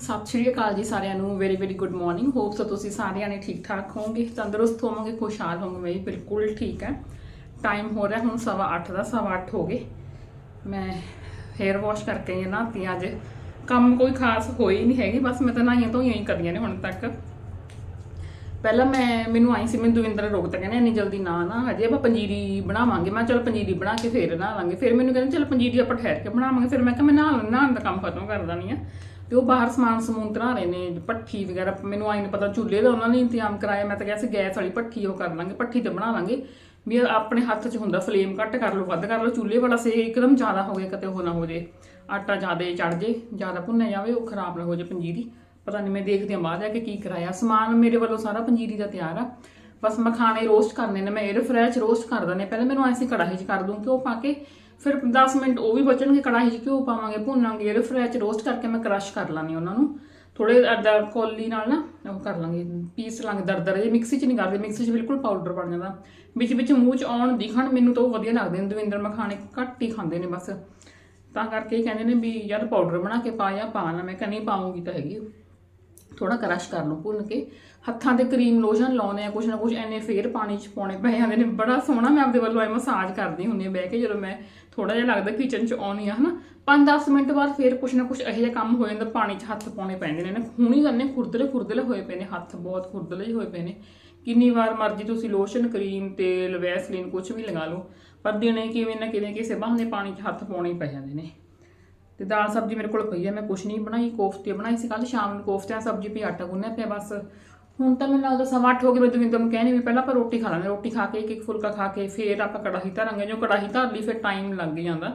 ਸਤਿ ਸ਼੍ਰੀ ਅਕਾਲ ਜੀ ਸਾਰਿਆਂ ਨੂੰ very very good morning hope so ਤੁਸੀਂ ਸਾਰਿਆਂ ਨੇ ਠੀਕ ਠਾਕ ਹੋਵੋਗੇ, ਤੰਦਰੁਸਤ ਹੋਵੋਗੇ, ਖੁਸ਼ਹਾਲ ਹੋਵੋਗੇ, ਮੈਂ ਬਿਲਕੁਲ ਠੀਕ ਹੈ। ਟਾਈਮ ਹੋ ਰਿਹਾ ਹੁਣ ਸਵਾ ਅੱਠ ਦਾ, ਸਵਾ ਅੱਠ ਹੋ ਗਏ। ਮੈਂ ਹੇਅਰ ਵਾਸ਼ ਕਰਕੇ ਆਈ ਹਾਂ ਨਹਾਤੀ ਅੱਜ ਕੰਮ ਕੋਈ ਖਾਸ ਹੋਈ ਨਹੀਂ ਹੈਗੀ, ਬਸ ਮੈਂ ਤਾਂ ਨਹਾਈਆਂ ਧੋਈਆਂ ਹੀ ਕਰੀਆਂ ਨੇ ਹੁਣ ਤੱਕ। ਪਹਿਲਾਂ ਮੈਂ, ਮੈਨੂੰ ਆਈ ਸੀ, ਮੈਨੂੰ ਦਵਿੰਦਰ ਰੋਕਤਾ ਕਹਿੰਦੇ ਇੰਨੀ ਜਲਦੀ ਨਾ ਨਾ, ਹਜੇ ਆਪਾਂ ਪੰਜੀਰੀ ਬਣਾਵਾਂਗੇ। ਮੈਂ ਕਿਹਾ ਚਲ ਪੰਜੀਰੀ ਬਣਾ ਕੇ ਫੇਰ ਨਹਾ ਲਾਂਗੇ। ਫਿਰ ਮੈਨੂੰ ਕਹਿੰਦੇ ਚਲ ਪੰਜੀਰੀ ਆਪਾਂ ਠਹਿਰ ਕੇ ਬਣਾਵਾਂਗੇ। ਫਿਰ ਮੈਂ ਕਿਹਾ ਮੈਂ ਨਹਾ ਨਹਾਉਣ ਦਾ ਕੰਮ ਖਤਮ ਕਰ ਦਾਨੀ ਆ। ਤੇ ਉਹ ਬਾਹਰ ਸਮਾਨ ਸਮੂਨ ਧਰਾ ਰਹੇ ਨੇ ਪੱਠੀ ਵਗੈਰਾ, ਮੈਨੂੰ ਆਈ ਨਹੀਂ ਪਤਾ, ਚੁੱਲ੍ਹੇ ਦਾ ਉਹਨਾਂ ਨੇ ਇੰਤਜ਼ਾਮ ਕਰਾਇਆ, ਮੈਂ ਤਾਂ ਕਿਹਾ ਸੀ ਗੈਸ ਵਾਲੀ ਪੱਠੀ ਉਹ ਕਰ ਲਾਂਗੇ ਪੱਠੀ ਤੇ ਬਣਾ ਲਾਂਗੇ। ਵੀ ਆਪਣੇ ਹੱਥ 'ਚ ਹੁੰਦਾ, ਫਲੇਮ ਘੱਟ ਕਰ ਲਓ, ਵੱਧ ਕਰ ਲਓ, ਚੁੱਲ੍ਹੇ ਵਾਲਾ ਸੇ ਇੱਕਦਮ ਜ਼ਿਆਦਾ ਹੋ ਗਿਆ, ਕਿਤੇ ਉਹ ਨਾ ਹੋ ਜੇ। ਆਟਾ ਜ਼ਿਆਦਾ ਚੜ ਜੇ, ਜ਼ਿਆਦਾ ਭੁੰਨਿਆ ਜਾਵੇ, ਉਹ ਖਰਾਬ ਨਾ ਹੋ ਜੇ ਪੰਜੀਰੀ। ਪਤਾ ਨਹੀਂ ਮੈਂ ਦੇਖਦੀ ਹਾਂ ਬਾਅਦ ਜਾ ਕੇ ਕੀ ਕਰਾਇਆ। ਸਮਾਨ ਮੇਰੇ ਵੱਲੋਂ ਸਾਰਾ ਪੰਜੀਰੀ ਦਾ ਤਿਆਰ ਆ। ਬਸ ਮਖਾਣੇ ਰੋਸਟ ਕਰਨੇ ਨੇ, ਮੈਂ 에ਅਰ ਫਰਾਇਰ 'ਚ ਰੋਸਟ ਕਰ ਦਨੇ ਪਹਿਲਾਂ ਮੈਨੂੰ ਐਸੀ ਕੜਾਹੀ 'ਚ ਕਰ ਦੂੰ ਕਿ ਉਹ ਪਾ ਕੇ ਫਿਰ 10 ਮਿੰਟ ਉਹ ਵੀ ਬਚਣਗੇ, ਕੜਾਹੀ 'ਚ ਘਿਓ ਪਾਵਾਂਗੇ, ਭੁੰਨਾਂਗੇ 에ਅਰ ਫਰਾਇਰ 'ਚ ਰੋਸਟ ਕਰਕੇ ਮੈਂ ਕ੍ਰਸ਼ ਕਰ ਲਾਂਗੀ ਉਹਨਾਂ ਨੂੰ। ਥੋੜੇ ਅੱਧਾ ਕੋਲੀ ਨਾਲ ਨਾ, ਉਹ ਕਰ ਲਾਂਗੇ, ਪੀਸ ਲਾਂਗੇ ਦਰਦਰ ਜੇ ਮਿਕਸੀ 'ਚ ਨਹੀਂ ਕਰਦੇ ਮਿਕਸੀ 'ਚ ਬਿਲਕੁਲ ਪਾਊਡਰ ਬਣ ਜਾਂਦਾ। ਵਿੱਚ ਵਿੱਚ ਮੂੰਹ 'ਚ ਆਉਣ ਦਿਖਣ ਮੈਨੂੰ ਤਾਂ ਉਹ ਵਧੀਆ ਲੱਗਦੇ ਨੇ ਦਵਿੰਦਰ ਮਖਾਣੇ ਘੱਟ ਹੀ ਖਾਂਦੇ ਨੇ ਬਸ। ਤਾਂ ਕਰਕੇ ਕਹਿੰਦੇ ਨੇ ਵੀ ਯਾਰ ਪਾਊਡਰ ਬਣਾ ਕੇ ਪਾ ਜਾਂ ਪਾ ਨਾ, ਮੈਂ ਕਹਿੰਦੀ ਪਾਉਂਗੀ ਤਾਂ ਹੈਗੀ ਥੋੜਾ ਕਰਸ਼ ਕਰ ਲਓ ਭੁੰਨ ਕੇ। ਹੱਥਾਂ ਤੇ ਕਰੀਮ ਲੋਸ਼ਨ ਲਾਉਨੇ ਆ, ਕੁਛ ਨਾ ਕੁਛ ਐਨੇ ਫੇਰ ਪਾਣੀ ਚ ਪਾਉਣੇ ਪੈ ਜਾਂਦੇ ਨੇ। ਬੜਾ ਸੋਹਣਾ ਮੈਂ ਆਪਦੇ ਵੱਲੋਂ ਐ ਮਸਾਜ ਕਰਦੀ ਹੁੰਦੀ ਆ ਬਹਿ ਕੇ, ਜਦੋਂ ਮੈਂ ਥੋੜਾ ਜਿਹਾ ਲੱਗਦਾ ਕਿਚਨ ਚ ਆਉਣੀ ਆ ਹਨਾ। 5-10 ਮਿੰਟ ਬਾਅਦ ਫੇਰ ਕੁਛ ਨਾ ਕੁਛ ਇਹੋ ਜਿਹਾ ਕੰਮ ਹੋ ਜਾਂਦਾ, ਪਾਣੀ ਚ ਹੱਥ ਪਾਉਣੇ ਪੈਂਦੇ ਨੇ। ਨਾ ਖੂਣੀ ਕਰਨੇ, ਖੁਰਦਲੇ ਖੁਰਦਲੇ ਹੋਏ ਪਏ ਨੇ ਹੱਥ, ਬਹੁਤ ਖੁਰਦਲੇ ਹੋਏ ਪਏ ਨੇ। ਕਿੰਨੀ ਵਾਰ ਮਰਜ਼ੀ ਤੁਸੀਂ ਲੋਸ਼ਨ ਕਰੀਮ ਤੇਲ ਵੈਸਲੀਨ ਕੁਛ ਵੀ ਲਗਾ ਲਓ। ਪਰ ਦਿਨੇ ਕਿਵੇਂ ਨਾ ਕਿਵੇਂ ਕਿਸੇ ਬਹਾਨੇ ਪਾਣੀ ਚ ਹੱਥ ਪਾਉਣੇ ਹੀ ਪੈ ਜਾਂਦੇ ਨੇ। ਤੇ ਦਾਲ ਸਬਜ਼ੀ ਮੇਰੇ ਕੋਲ ਪਈ ਹੈ ਮੈਂ ਕੁਛ ਨਹੀਂ ਬਣਾਈ ਕੋਫਤੇ ਬਣਾਈ ਸੀ ਕੱਲ ਸ਼ਾਮ ਨੂੰ ਕੋਫਤਿਆਂ ਸਬਜ਼ੀ ਪਈ ਆਟਾ ਗੁੰਨਿਆ ਪਿਆ ਬਸ। ਹੁਣ ਤਾਂ ਮੈਨੂੰ ਲੱਗਦਾ ਸਵਾ ਅੱਠ ਹੋ ਗਏ ਮੈਂ ਦਵਿੰਦਰ ਨੂੰ ਕਹਿਣੀ ਵੀ ਪਹਿਲਾਂ ਆਪਾਂ ਰੋਟੀ ਖਾ ਲਾਂਗੇ ਰੋਟੀ ਖਾ ਕੇ ਇੱਕ ਇੱਕ ਫੁਲਕਾ ਖਾ ਕੇ ਫੇਰ ਆਪਾਂ ਕੜਾਹੀ ਧਰਾਂਗੇ ਜੋ ਕੜਾਹੀ ਧਰ ਲਈ ਫਿਰ ਟਾਈਮ ਲੱਗ ਜਾਂਦਾ।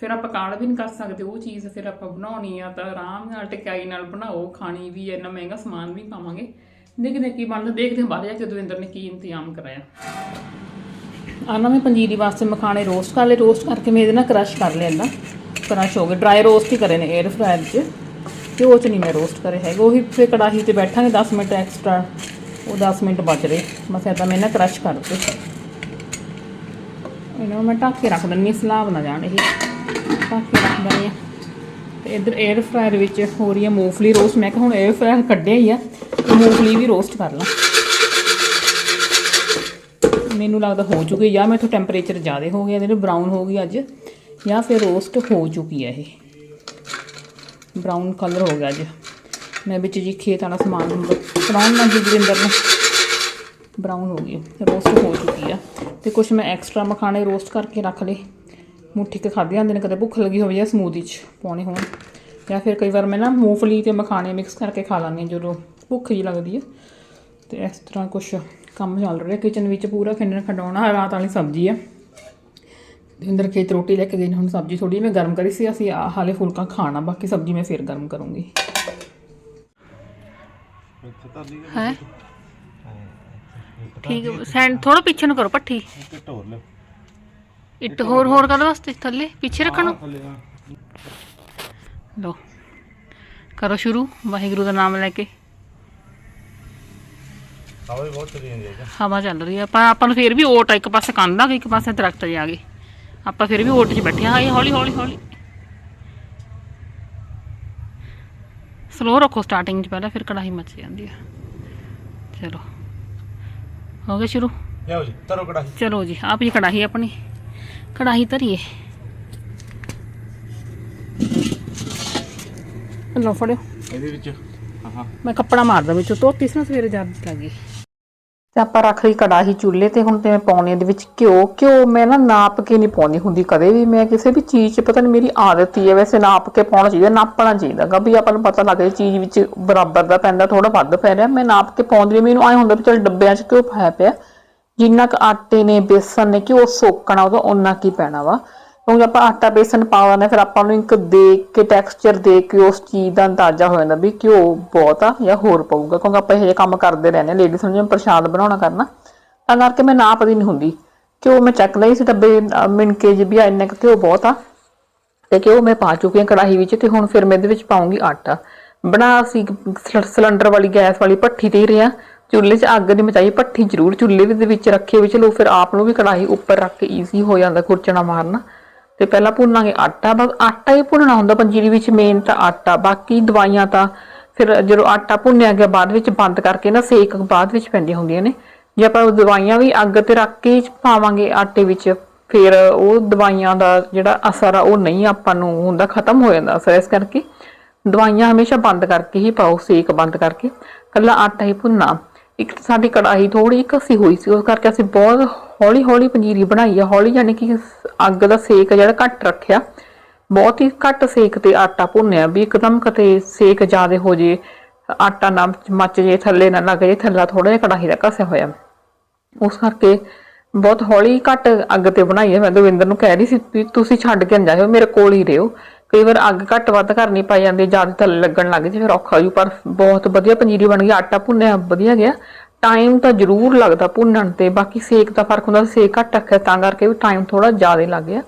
ਫਿਰ ਆਪਾਂ ਕਾੜ ਵੀ ਨਹੀਂ ਕਰ ਸਕਦੇ ਉਹ ਚੀਜ਼ ਫਿਰ ਆਪਾਂ ਬਣਾਉਣੀ ਆ ਤਾਂ ਆਰਾਮ ਨਾਲ ਟਿਕਾਈ ਨਾਲ ਬਣਾਓ ਖਾਣੀ ਵੀ ਹੈ, ਇੰਨਾ ਮਹਿੰਗਾ ਸਮਾਨ ਵੀ ਪਾਵਾਂਗੇ। ਦੇਖਦੇ ਕੀ ਬਣਦਾ ਦੇਖਦੇ ਹਾਂ ਬਾਹਰ ਜਾ ਕੇ ਦਵਿੰਦਰ ਨੇ ਕੀ ਇੰਤਜ਼ਾਮ ਕਰਾਇਆ। ਆਨਾ ਮੈਂ ਪੰਜੀਰੀ ਵਾਸਤੇ ਮਖਾਣੇ ਰੋਸਟ ਕਰ ਲਏ ਰੋਸਟ ਕਰਕੇ ਮੈਂ ਇਹਦੇ ਨਾਲ ਕ੍ਰਸ਼ ਕਰ ਲਿਆ क्रश हो गए ਰੋਸਟ ਹੀ ਕਰੇ ਨੇ ने ਫਰਾਇਰ 'ਚ। च ਉਹ 'ਚ ਨਹੀਂ ਮੈਂ ਰੋਸਟ ਕਰੇ है ਉਹੀ ਫਿਰ ਕੜਾਹੀ ਤੇ ਬੈਠਾਂਗੇ 10 ਮਿੰਟ ਐਕਸਟਰਾ ਉਹ 10 ਮਿੰਟ ਬਚ ਰਹੇ। ਬਸ ਇਦਾਂ ਮੈਂ ਨਾ ਕਰਸ਼ ਕਰ ਦਿੱਤੇ ਇਹਨੂੰ ਮੈਂ ਢੱਕ ਕੇ ਰੱਖ ਦਿੰਨੀ ਸਲਾਬ ਨਾ ਜਾਣ ਇਹ। ਢੱਕ ਕੇ ਰੱਖ ਦਿੰਨੀ ਆ ਤੇ ਇਧਰ 에ਅਰ ਫਰਾਇਰ ਵਿੱਚ ਹੋ ਰਹੀ ਹੈ ਮੂੰਗਫਲੀ ਰੋਸਟ ਮੈਂ ਕਿਹਾ ਹੁਣ 에ਅਰ ਫਰਾਇਰ ਕੱਢਿਆ ਹੀ ਆ। ਤੇ ਮੂੰਗਫਲੀ ਵੀ ਰੋਸਟ ਕਰ ਲਾਂ। ਮੈਨੂੰ ਲੱਗਦਾ ਹੋ ਚੁੱਕੀ ਜਾਂ ਮੈਥੋਂ ਟੈਂਪਰੇਚਰ ਜ਼ਿਆਦਾ ਹੋ ਗਿਆ, ਇਹਦੇ ਬਰਾਊਨ ਹੋ ਗਈ ਅੱਜ। ਜਾਂ ਫਿਰ ਰੋਸਟ ਹੋ ਚੁੱਕੀ ਹੈ ਇਹ। ਬਰਾਊਨ ਕਲਰ ਹੋ ਗਿਆ ਅੱਜ। ਮੈਂ ਵਿੱਚ ਜੀ ਖੇਤ ਵਾਲਾ ਸਮਾਨ ਬਰਾਊਨ ਨਾਲ ਜੀ ਨੂੰ ਬਰਾਊਨ ਹੋ ਗਈ ਰੋਸਟ ਹੋ ਚੁੱਕੀ ਆ। ਤੇ ਕੁਝ ਮੈਂ ਐਕਸਟਰਾ ਮਖਾਣੇ ਰੋਸਟ ਕਰਕੇ ਰੱਖ ਲਏ। ਮੁੱਠੀ ਕੇ ਖਾਦੇ ਜਾਂਦੇ ਨੇ, ਕਦੇ ਭੁੱਖ ਲੱਗੀ ਹੋਵੇ ਜਾਂ ਸਮੂਦੀ ਚ ਪਾਉਣੇ ਹੋਣ। ਜਾਂ ਫਿਰ ਕਈ ਵਾਰ ਮੈਂ ਨਾ ਮੂੰਗਫਲੀ ਤੇ ਮਖਾਣੇ ਮਿਕਸ ਕਰਕੇ ਖਾ ਲਾਂਗੀ ਜਦੋਂ ਭੁੱਖ ਜੀ ਲੱਗਦੀ ਹੈ ਤੇ ਇਸ ਤਰ੍ਹਾਂ ਕੁਝ ਕੰਮ ਚੱਲ ਰਿਹਾ ਕਿਚਨ ਵਿੱਚ ਪੂਰਾ ਖੰਡਣ ਖਡਾਉਣਾ ਰਾਤ ਵਾਲੀ ਸਬਜ਼ੀ ਹੈ ਦਿੰਦਰ ਖੇਤ ਰੋਟੀ ਲੈ ਕੇ ਗਏ ਨੇ ਹੁਣ ਸਬਜ਼ੀ ਥੋੜੀ ਮੈਂ ਗਰਮ ਕਰੀ ਸੀ ਅਸੀਂ ਆਹ ਹਾਲੇ ਫੁਲਕਾ ਖਾਣਾ ਬਾਕੀ ਸਬਜ਼ੀ ਮੈਂ ਫੇਰ ਗਰਮ ਕਰੂੰਗੀ। ਹੈ? ਠੀਕ ਹੈ ਸੈਂਡ ਥੋੜਾ ਪਿੱਛੇ ਨੂੰ ਕਰੋ ਪੱਠੀ। ਇੱਟ ਹੋਰ ਹੋਰ ਕਰਨ ਵਾਸਤੇ ਥੱਲੇ ਪਿੱਛੇ ਰੱਖਣ ਲੋ ਕਰੋ ਸ਼ੁਰੂ ਵਾਹਿਗੁਰੂ ਦਾ ਨਾਮ ਲੈ ਕੇ। ਹਵਾ ਬਹੁਤ ਚਲੀ ਜਾਂਦੀ ਹੈ ਹਵਾ ਚੱਲ ਰਹੀ ਆ ਪਰ ਆਪਾਂ ਨੂੰ ਫੇਰ ਵੀ ਓਟ ਇੱਕ ਪਾਸੇ ਆ ਗਈ ਇੱਕ ਪਾਸੇ ਦਰਖਤ ਜੇ ਗਏ। ਆਪਾਂ ਫਿਰ ਵੀ ਓਟ 'ਚ ਬੈਠੇ ਹਾਂ ਇਹ ਹੌਲੀ ਹੌਲੀ ਹੌਲੀ। ਸਲੋ ਰੱਖੋ ਸਟਾਰਟਿੰਗ 'ਚ ਪਹਿਲਾਂ ਫਿਰ ਕੜਾਹੀ ਮੱਚ ਜਾਂਦੀ ਆ। ਚਲੋ। ਹੋ ਗਿਆ ਸ਼ੁਰੂ? ਲਿਆਓ ਜੀ ਤਰੋ ਕੜਾਹੀ। ਚਲੋ ਜੀ ਆਪ ਜੀ ਕੜਾਹੀ ਆਪਣੀ। ਕੜਾਹੀ ਧਰੀਏ। ਲਓ ਫੜਿਓ। ਇਹਦੇ ਵਿੱਚ ਹਾਂ ਹਾਂ ਮੈਂ ਕੱਪੜਾ ਮਾਰਦਾ ਵਿੱਚੋਂ ਧੋਤੀ ਸੀ ਨਾ ਸਵੇਰੇ ਜਦ ਲੱਗੀ ਤੇ ਆਪਾਂ ਰੱਖ ਲਈ ਕੜਾਹੀ ਚੁੱਲ੍ਹੇ ਤੇ, ਹੁਣ ਤੇ ਮੈਂ ਪਾਉਣੀ ਇਹਦੇ ਵਿੱਚ ਘਿਓ। ਘਿਓ ਮੈਂ ਨਾ ਨਾਪ ਕੇ ਨਹੀਂ ਪਾਉਂਦੀ ਹੁੰਦੀ ਕਦੇ ਵੀ। ਮੈਂ ਕਿਸੇ ਵੀ ਚੀਜ਼ 'ਚ ਪਤਾ ਨਹੀਂ ਮੇਰੀ ਆਦਤ ਹੀ ਹੈ, ਵੈਸੇ ਨਾਪ ਕੇ ਪਾਉਣਾ ਚਾਹੀਦਾ, ਨਾਪਣਾ ਚਾਹੀਦਾ ਗਾ ਵੀ ਆਪਾਂ ਨੂੰ ਪਤਾ ਲੱਗ ਜਾਏ ਚੀਜ਼ ਵਿੱਚ ਬਰਾਬਰ ਦਾ ਪੈਂਦਾ ਥੋੜਾ ਵੱਧ ਪੈ ਰਿਹਾ। ਮੈਂ ਨਾਪ ਕੇ ਪਾਉਂਦੀ ਮੈਨੂੰ ਐ ਹੁੰਦਾ ਵੀ ਚਲ ਡੱਬਿਆਂ 'ਚ ਘਿਓ ਪਾਇਆ ਪਿਆ। ਜਿੰਨਾ ਕੁ ਆਟੇ ਨੇ, ਬੇਸਨ ਨੇ, ਘਿਓ ਸੋਕਣਾ ਉਹਦਾ ਓਨਾ ਕੀ ਪੈਣਾ ਵਾ। ਕਿਉਂਕਿ ਆਪਾਂ ਆਟਾ ਬੇਸਨ ਪਾ ਦਿੰਦੇ ਹਾਂ, ਫਿਰ ਆਪਾਂ ਨੂੰ ਇੱਕ ਦੇਖ ਕੇ ਟੈਕਸਚਰ ਦੇਖ ਕੇ ਉਸ ਚੀਜ਼ ਦਾ ਅੰਦਾਜ਼ਾ ਹੋ ਜਾਂਦਾ ਵੀ ਘਿਓ ਬਹੁਤ ਆ ਜਾਂ ਹੋਰ ਪਊਗਾ। ਕਿਉਂਕਿ ਆਪਾਂ ਇਹ ਜਿਹੇ ਕੰਮ ਕਰਦੇ ਰਹਿੰਦੇ ਹਾਂ ਲੇਡੀ ਸਮਝੋ ਪ੍ਰਸ਼ਾਦ ਬਣਾਉਣਾ ਕਰਨਾ ਤਾਂ ਕਰਕੇ ਮੈਂ ਨਾਪਦੀ ਨਹੀਂ ਹੁੰਦੀ। ਘਿਓ ਮੈਂ ਚੱਕ ਲਈ ਸੀ ਡੱਬੇ ਅਹ, ਮਿਣ ਵੀ ਆ ਇੰਨਾ ਕੁ ਘਿਓ ਬਹੁਤ ਆ। ਤੇ ਘਿਓ ਮੈਂ ਪਾ ਚੁੱਕੀ ਹਾਂ ਕੜਾਹੀ ਵਿੱਚ ਤੇ ਹੁਣ ਫਿਰ ਮੈਂ ਇਹਦੇ ਵਿੱਚ ਪਾਉਂਗੀ ਆਟਾ। ਬਣਾ ਸੀ ਸਿਲੰਡਰ ਵਾਲੀ ਗੈਸ ਵਾਲੀ ਭੱਠੀ ਤੇ ਹੀ ਰਿਆ ਚੁੱਲ੍ਹੇ 'ਚ ਅੱਗ ਨਹੀਂ ਮਚਾਈ ਭੱਠੀ ਜ਼ਰੂਰ। ਚੁੱਲ੍ਹੇ ਦੇ ਵਿੱਚ ਰੱਖੇ ਵਿੱਚ ਲੋ ਫਿਰ ਆਪ ਨੂੰ ਵੀ ਕੜਾਹੀ ਉੱਪਰ ਰੱਖ ਕੇ ਈਜ਼ੀ ਹੋ ਜਾਂਦਾ ਖੁਰਚਣਾ ਮਾਰਨਾ। ਤੇ ਪਹਿਲਾਂ ਭੁੰਨਾਂਗੇ ਆਟਾ, ਬਸ ਆਟਾ ਹੀ ਭੁੰਨਣਾ ਹੁੰਦਾ, ਪੰਜੀਰੀ ਵਿੱਚ ਮੇਨ ਤਾਂ ਆਟਾ, ਬਾਕੀ ਦਵਾਈਆਂ ਤਾਂ ਫਿਰ ਜਦੋਂ ਆਟਾ ਭੁੰਨਿਆ ਗਿਆ ਬਾਅਦ ਵਿੱਚ ਬੰਦ ਕਰਕੇ ਨਾ ਸੇਕ ਬਾਅਦ ਵਿੱਚ ਪੈਂਦੀਆਂ ਹੁੰਦੀਆਂ ਨੇ। ਜੇ ਆਪਾਂ ਉਹ ਦਵਾਈਆਂ ਵੀ ਅੱਗ ਤੇ ਰੱਖ ਕੇ ਪਾਵਾਂਗੇ ਆਟੇ ਵਿੱਚ, ਫਿਰ ਉਹ ਦਵਾਈਆਂ ਦਾ ਜਿਹੜਾ ਅਸਰ ਆ, ਉਹ ਨਹੀਂ ਆਪਾਂ ਨੂੰ ਹੁੰਦਾ, ਖਤਮ ਹੋ ਜਾਂਦਾ ਅਸਰ ਇਸ ਕਰਕੇ। ਦਵਾਈਆਂ ਹਮੇਸ਼ਾ ਬੰਦ ਕਰਕੇ ਹੀ ਪਾਓ, ਸੇਕ ਬੰਦ ਕਰਕੇ। ਕੱਲਾ ਆਟਾ ਹੀ ਭੁੰਨਣਾ। ਇੱਕ ਸਾਡੀ ਕੜਾਹੀ ਥੋੜੀ ਘਸੀ ਹੋਈ ਸੀ, ਉਸ ਕਰਕੇ ਅਸੀਂ ਬਹੁਤ ਹੌਲੀ ਹੌਲੀ ਪੰਜੀਰੀ ਬਣਾਈ ਆ, ਹੌਲੀ ਯਾਨੀ ਕਿ ਅੱਗ ਦਾ ਸੇਕ ਜਿਹੜਾ ਘੱਟ ਰੱਖਿਆ। ਬਹੁਤ ਹੀ ਘੱਟ ਸੇਕ ਤੇ ਆਟਾ ਭੁੰਨਿਆ, ਵੀ ਇੱਕਦਮ ਕਿਤੇ ਸੇਕ ਜ਼ਿਆਦਾ ਹੋ ਜੇ, ਆਟਾ ਨਾ ਮੱਚ ਜੇ, ਥੱਲੇ ਨਾ ਲੱਗ ਜੇ, ਥੱਲਾ ਥੋੜਾ ਜਿਹਾ ਕੜਾਹੀ ਦਾ ਘਸਿਆ ਹੋਇਆ। ਉਸ ਕਰਕੇ ਬਹੁਤ ਹੌਲੀ ਘੱਟ ਅੱਗ ਤੇ ਬਣਾਈ ਹੈ ਮੈਂ ਦਵਿੰਦਰ ਨੂੰ ਕਹਿ ਰਹੀ ਸੀ ਵੀ ਤੁਸੀਂ ਛੱਡ ਕੇ ਨਾ ਜਾਇਓ ਮੇਰੇ ਕੋਲ ਹੀ ਰਹੋ। ਕਈ ਵਾਰ ਅੱਗ ਘੱਟ ਵੱਧ ਕਰਨੀ ਪੈ ਜਾਂਦੀ ਜ਼ਿਆਦਾ ਥੱਲੇ ਲੱਗਣ ਲੱਗ ਜੇ, ਫਿਰ ਔਖਾ ਹੋ ਜੂ, ਪਰ ਬਹੁਤ ਵਧੀਆ ਪੰਜੀਰੀ ਬਣ ਗਈ, ਆਟਾ ਭੁੰਨਿਆ, ਵਧੀਆ ਗਿਆ। ਟਾਈਮ ਤਾਂ ਜ਼ਰੂਰ ਲੱਗਦਾ ਭੁੰਨਣ ਤੇ, ਬਾਕੀ ਸੇਕ ਦਾ ਫ਼ਰਕ ਹੁੰਦਾ, ਸੇਕ ਘੱਟ ਰੱਖਿਆ, ਤਾਂ ਕਰਕੇ ਵੀ ਟਾਈਮ ਥੋੜਾ ਜ਼ਿਆਦਾ ਲੱਗ ਗਿਆ।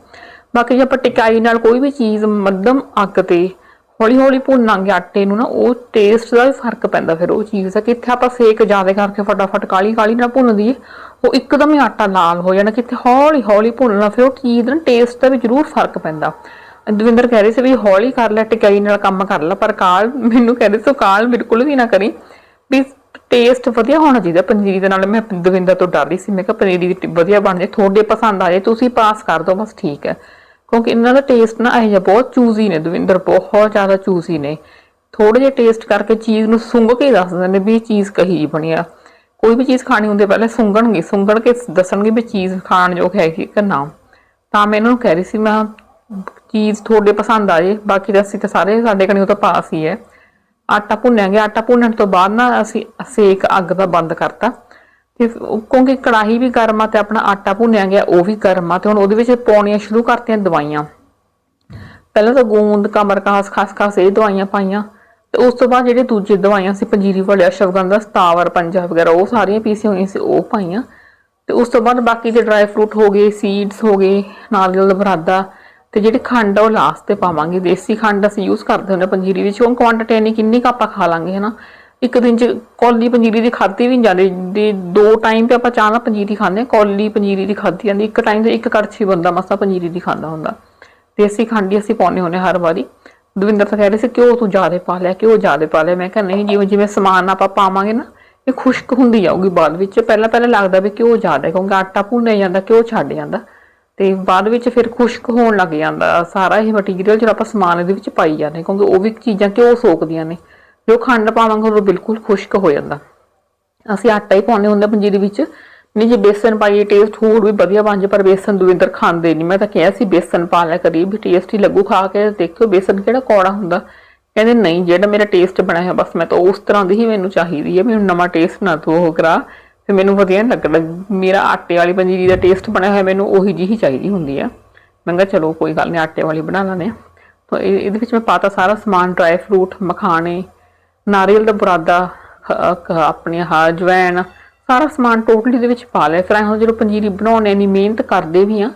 ਬਾਕੀ ਜੇ ਆਪਾਂ ਟਿਕਾਈ ਨਾਲ ਕੋਈ ਵੀ ਚੀਜ਼ ਮੱਧਮ ਅੱਗ ਤੇ ਹੌਲੀ ਹੌਲੀ ਭੁੰਨਾਂਗੇ ਆਟੇ ਨੂੰ ਨਾ, ਉਹ ਟੇਸਟ ਦਾ ਵੀ ਫ਼ਰਕ ਪੈਂਦਾ ਫਿਰ ਉਹ ਚੀਜ਼ ਦਾ। ਕਿੱਥੇ ਆਪਾਂ ਸੇਕ ਜ਼ਿਆਦਾ ਕਰਕੇ ਫਟਾਫਟ ਕਾਲੀ ਕਾਲੀ ਨਾਲ ਭੁੰਨ ਦਈਏ, ਉਹ ਇੱਕਦਮ ਹੀ ਆਟਾ ਲਾਲ ਹੋ ਜਾਣਾ। ਕਿੱਥੇ ਹੌਲੀ ਹੌਲੀ ਭੁੰਨਣਾ, ਫਿਰ ਉਹ ਚੀਜ਼ ਦਾ ਟੇਸਟ ਦਾ ਵੀ ਜ਼ਰੂਰ ਫ਼ਰਕ ਪੈਂਦਾ। ਦਵਿੰਦਰ ਕਹਿ ਰਹੇ ਸੀ ਵੀ ਹੌਲੀ ਕਰ ਲੈ, ਟਿਕਾਈ ਨਾਲ ਕੰਮ ਕਰ ਲੈ, ਪਰ ਕਾਲ ਮੈਨੂੰ ਕਹਿ ਰਹੀ ਸੀ ਕਾਲ ਬਿਲਕੁਲ ਵੀ ਨਾ ਕਰੀ। ਵੀ ਟੇਸਟ ਵਧੀਆ ਹੋਣਾ ਚਾਹੀਦਾ। ਪਨੀਰੀ ਦੇ ਨਾਲ ਮੈਂ ਦਵਿੰਦਰ ਤੋਂ ਡਰ ਰਹੀ ਸੀ। ਮੈਂ ਕਿਹਾ ਪਨੀਰੀ ਦੀ ਵਧੀਆ ਬਣ ਜਾਏ ਤੁਹਾਡੇ ਪਸੰਦ ਆ ਜਾਏ ਤੁਸੀਂ ਪਾਸ ਕਰ ਦਿਓ, ਬਸ ਠੀਕ ਹੈ। ਕਿਉਂਕਿ ਇਹਨਾਂ ਦਾ ਟੇਸਟ ਨਾ ਇਹ ਜਿਹਾ ਬਹੁਤ ਚੂਜ਼ੀ ਨੇ ਦਵਿੰਦਰ, ਬਹੁਤ ਜ਼ਿਆਦਾ ਚੂਜ਼ੀ ਨੇ। ਥੋੜੇ ਜਿਹਾ ਟੇਸਟ ਕਰਕੇ ਚੀਜ਼ ਨੂੰ ਸੁੰਘ ਕੇ ਦੱਸ ਦਿੰਦੇ ਨੇ ਵੀ ਇਹ ਚੀਜ਼ ਕਹੀ ਜਿਹੀ ਬਣੀ ਆ। ਕੋਈ ਵੀ ਚੀਜ਼ ਖਾਣੀ ਹੁੰਦੀ ਪਹਿਲੇ ਸੁੰਘਣਗੇ, ਸੁੰਘਣ ਕੇ ਦੱਸਣਗੇ ਵੀ ਚੀਜ਼ ਖਾਣ ਯੋਗ ਹੈਗੀ ਕਿ ਨਾ। ਤਾਂ ਮੈਂ ਇਹਨਾਂ ਨੂੰ ਕਹਿ ਰਹੀ ਸੀ, ਮੈਂ ਚੀਜ਼ ਤੁਹਾਡੇ ਪਸੰਦ ਆ ਜੇ, ਬਾਕੀ ਤਾਂ ਅਸੀਂ ਤਾਂ ਸਾਰੇ ਸਾਡੇ ਕਣੀ ਉਹ ਤਾਂ ਪਾਸ ਹੀ ਹੈ। ਆਟਾ ਭੁੰਨਿਆ ਗਿਆ। ਆਟਾ ਭੁੰਨਣ ਤੋਂ ਬਾਅਦ ਨਾ ਅਸੀਂ ਸੇਕ ਅੱਗ ਦਾ ਬੰਦ ਕਰਤਾ। ਤੇ ਕਿਉਂਕਿ ਕੜਾਹੀ ਵੀ ਗਰਮ ਆ ਤੇ ਆਪਣਾ ਆਟਾ ਭੁੰਨਿਆ ਗਿਆ, ਉਹ ਵੀ ਗਰਮ ਆ ਤੇ ਹੁਣ ਉਹਦੇ ਵਿੱਚ ਪਾਉਣੀਆਂ ਸ਼ੁਰੂ ਕਰਤੀਆਂ ਦਵਾਈਆਂ। ਪਹਿਲਾਂ ਤਾਂ ਗੂੰਦ ਕਮਰਕਾਸ ਖਾਸ ਖਾਸ ਇਹ ਦਵਾਈਆਂ ਪਾਈਆਂ। ਤੇ ਉਸ ਤੋਂ ਬਾਅਦ ਜਿਹੜੇ ਦੂਜੀ ਦਵਾਈਆਂ ਸੀ, ਪੰਜੀਰੀ ਵਾਲੇ ਅਸ਼ਵਗੰਧਾ ਸਤਾਵਰ, ਪੰਜਾ ਵਗੈਰਾ, ਉਹ ਸਾਰੀਆਂ ਪੀਸੀਆਂ ਹੋਈਆਂ ਸੀ, ਉਹ ਪਾਈਆਂ। ਤੇ ਉਸ ਤੋਂ ਬਾਅਦ ਬਾਕੀ ਦੇ ਡਰਾਈ ਫਰੂਟ ਹੋ ਗਏ ਸੀਡਸ ਹੋ ਗਏ, ਨਾਰੀਅਲ ਦਾ ਬਰਾਦਾ ਤੇ ਜਿਹੜੀ ਖੰਡ ਆ ਉਹ ਲਾਸਟ ਤੇ ਪਾਵਾਂਗੇ। ਦੇਸੀ ਖੰਡ ਅਸੀਂ ਯੂਜ਼ ਕਰਦੇ ਹੁੰਦੇ ਹਾਂ ਪੰਜੀਰੀ ਵਿੱਚ। ਉਹ ਕੁਆਂਟੀਟੀ ਇੰਨੀ ਕਿੰਨੀ ਕੁ ਆਪਾਂ ਖਾ ਲਾਂਗੇ, ਹਨਾ? ਇੱਕ ਦਿਨ ਚ ਕੌਲੀ ਪੰਜੀਰੀ ਦੀ ਖਾਧੀ ਵੀ ਨਹੀਂ ਜਾਂਦੀ। ਦੀ ਦੋ ਟਾਈਮ ਤੇ ਆਪਾਂ ਚਾਹ ਨਾਲ ਪੰਜੀਰੀ ਖਾਂਦੇ ਹਾਂ, ਕੌਲੀ ਪੰਜੀਰੀ ਦੀ ਖਾਧੀ ਜਾਂਦੀ। ਇੱਕ ਟਾਈਮ ਤੇ ਇੱਕ ਕੜਛੀ ਬੰਦਾ ਮਸਾ ਪੰਜੀਰੀ ਦੀ ਖਾਂਦਾ ਹੁੰਦਾ। ਦੇਸੀ ਖੰਡ ਹੀ ਅਸੀਂ ਪਾਉਂਦੇ ਹੁੰਦੇ ਹਰ ਵਾਰੀ। ਦਵਿੰਦਰ ਤਾਂ ਕਹਿ ਰਹੇ ਸੀ, ਘਿਓ ਤੂੰ ਜ਼ਿਆਦਾ ਪਾ ਲਿਆ, ਘਿਓ ਜ਼ਿਆਦਾ ਪਾ ਲਿਆ। ਮੈਂ ਕਿਹਾ, ਨਹੀਂ, ਜਿਵੇਂ ਜਿਵੇਂ ਸਮਾਨ ਆਪਾਂ ਪਾਵਾਂਗੇ ਨਾ, ਇਹ ਖੁਸ਼ਕ ਹੁੰਦੀ ਜਾਊਗੀ ਬਾਅਦ ਵਿੱਚ। ਪਹਿਲਾਂ ਪਹਿਲਾਂ ਲੱਗਦਾ ਵੀ ਘਿਓ ਜ਼ਿਆਦਾ ਕਿਉਂਕਿ ਆਟਾ ਭੁੰਨਿਆ ਜਾਂਦਾ, ਘਿਓ ਛੱਡ ਜਾਂਦਾ। ਤੇ ਬਾਅਦ ਵਿੱਚ ਫਿਰ ਖੁਸ਼ਕ ਹੋਣ ਲੱਗ ਜਾਂਦਾ। ਸਾਰਾ ਇਹ ਮਟੀਰੀਅਲ ਜਿਹੜਾ ਆਪਾਂ ਸਮਾਨ ਇਹਦੇ ਵਿੱਚ ਪਾਈ ਜਾਂਦੇ ਕਿਉਂਕਿ ਉਹ ਵੀ ਚੀਜ਼ਾਂ ਘਿਓ ਸੋਕਦੀਆਂ ਨੇ? ਜੋ ਖੰਡ ਪਾਵਾਂਗੇ ਉਹ ਬਿਲਕੁਲ ਖੁਸ਼ਕ ਹੋ ਜਾਂਦਾ। ਅਸੀਂ ਆਟਾ ਹੀ ਪਾਉਂਦੇ ਹੁੰਦੇ ਆ ਪੰਜੀਰੀ ਵਿੱਚ। ਨਹੀਂ ਜੇ, ਬੇਸਨ ਪਾਈਏ ਟੇਸਟ ਹੋਰ ਵੀ ਵਧੀਆ ਬਣ ਜਾ, ਪਰ ਬੇਸਨ ਦਵਿੰਦਰ ਖਾਂਦੇ ਨਹੀਂ। ਮੈਂ ਤਾਂ ਕਿਹਾ ਸੀ, ਬੇਸਨ ਪਾ ਲੈ ਕਰੀ ਵੀ ਟੇਸਟ ਹੀ ਲੱਗੂ ਖਾ ਕੇ, ਦੇਖਿਓ ਬੇਸਨ ਕਿਹੜਾ ਕੌੜਾ ਹੁੰਦਾ। ਕਹਿੰਦੇ, ਨਹੀਂ, ਜਿਹੜਾ ਮੇਰਾ ਟੇਸਟ ਬਣਿਆ ਹੈ ਬਸ ਮੈਂ ਤਾਂ ਉਸ ਤਰ੍ਹਾਂ ਦੀ ਹੀ ਮੈਨੂੰ ਚਾਹੀਦੀ ਹੈ ਮੈਨੂੰ ਨਵਾਂ ਟੇਸਟ ਨਾ ਤੂੰ ਉਹ ਕਰਾ। ਤੇ ਮੈਨੂੰ ਵਧੀਆ ਨਹੀਂ ਲੱਗਦਾ। ਮੇਰਾ ਆਟੇ ਵਾਲੀ ਪੰਜੀਰੀ ਦਾ ਟੇਸਟ ਬਣਿਆ ਹੋਇਆ, ਮੈਨੂੰ ਉਹੀ ਜਿਹੀ ਚਾਹੀਦੀ ਹੁੰਦੀ ਆ। ਮੈਂ ਕਿਹਾ ਚਲੋ ਕੋਈ ਗੱਲ ਨਹੀਂ ਆਟੇ ਵਾਲੀ ਬਣਾ ਲੈਂਦੇ ਆ। ਤਾਂ ਇਹ- ਇਹਦੇ ਵਿੱਚ ਮੈਂ ਪਾਤਾ ਸਾਰਾ ਸਮਾਨ ਡਰਾਈ ਫਰੂਟ ਮਖਾਣੇ, ਨਾਰੀਅਲ ਦਾ ਬੁਰਾਦਾ ਆਪਣੇ ਖ- ਹਾ ਜਵੈਣ ਸਾਰਾ ਸਮਾਨ ਟੋਟਲੀ ਦੇ ਵਿੱਚ ਪਾ ਲਿਆ। ਫਿਰ ਐਂ ਜਦੋਂ ਪੰਜੀਰੀ ਬਣਾਉਣੇ ਨਹੀਂ ਮਿਹਨਤ ਕਰਦੇ ਵੀ ਆ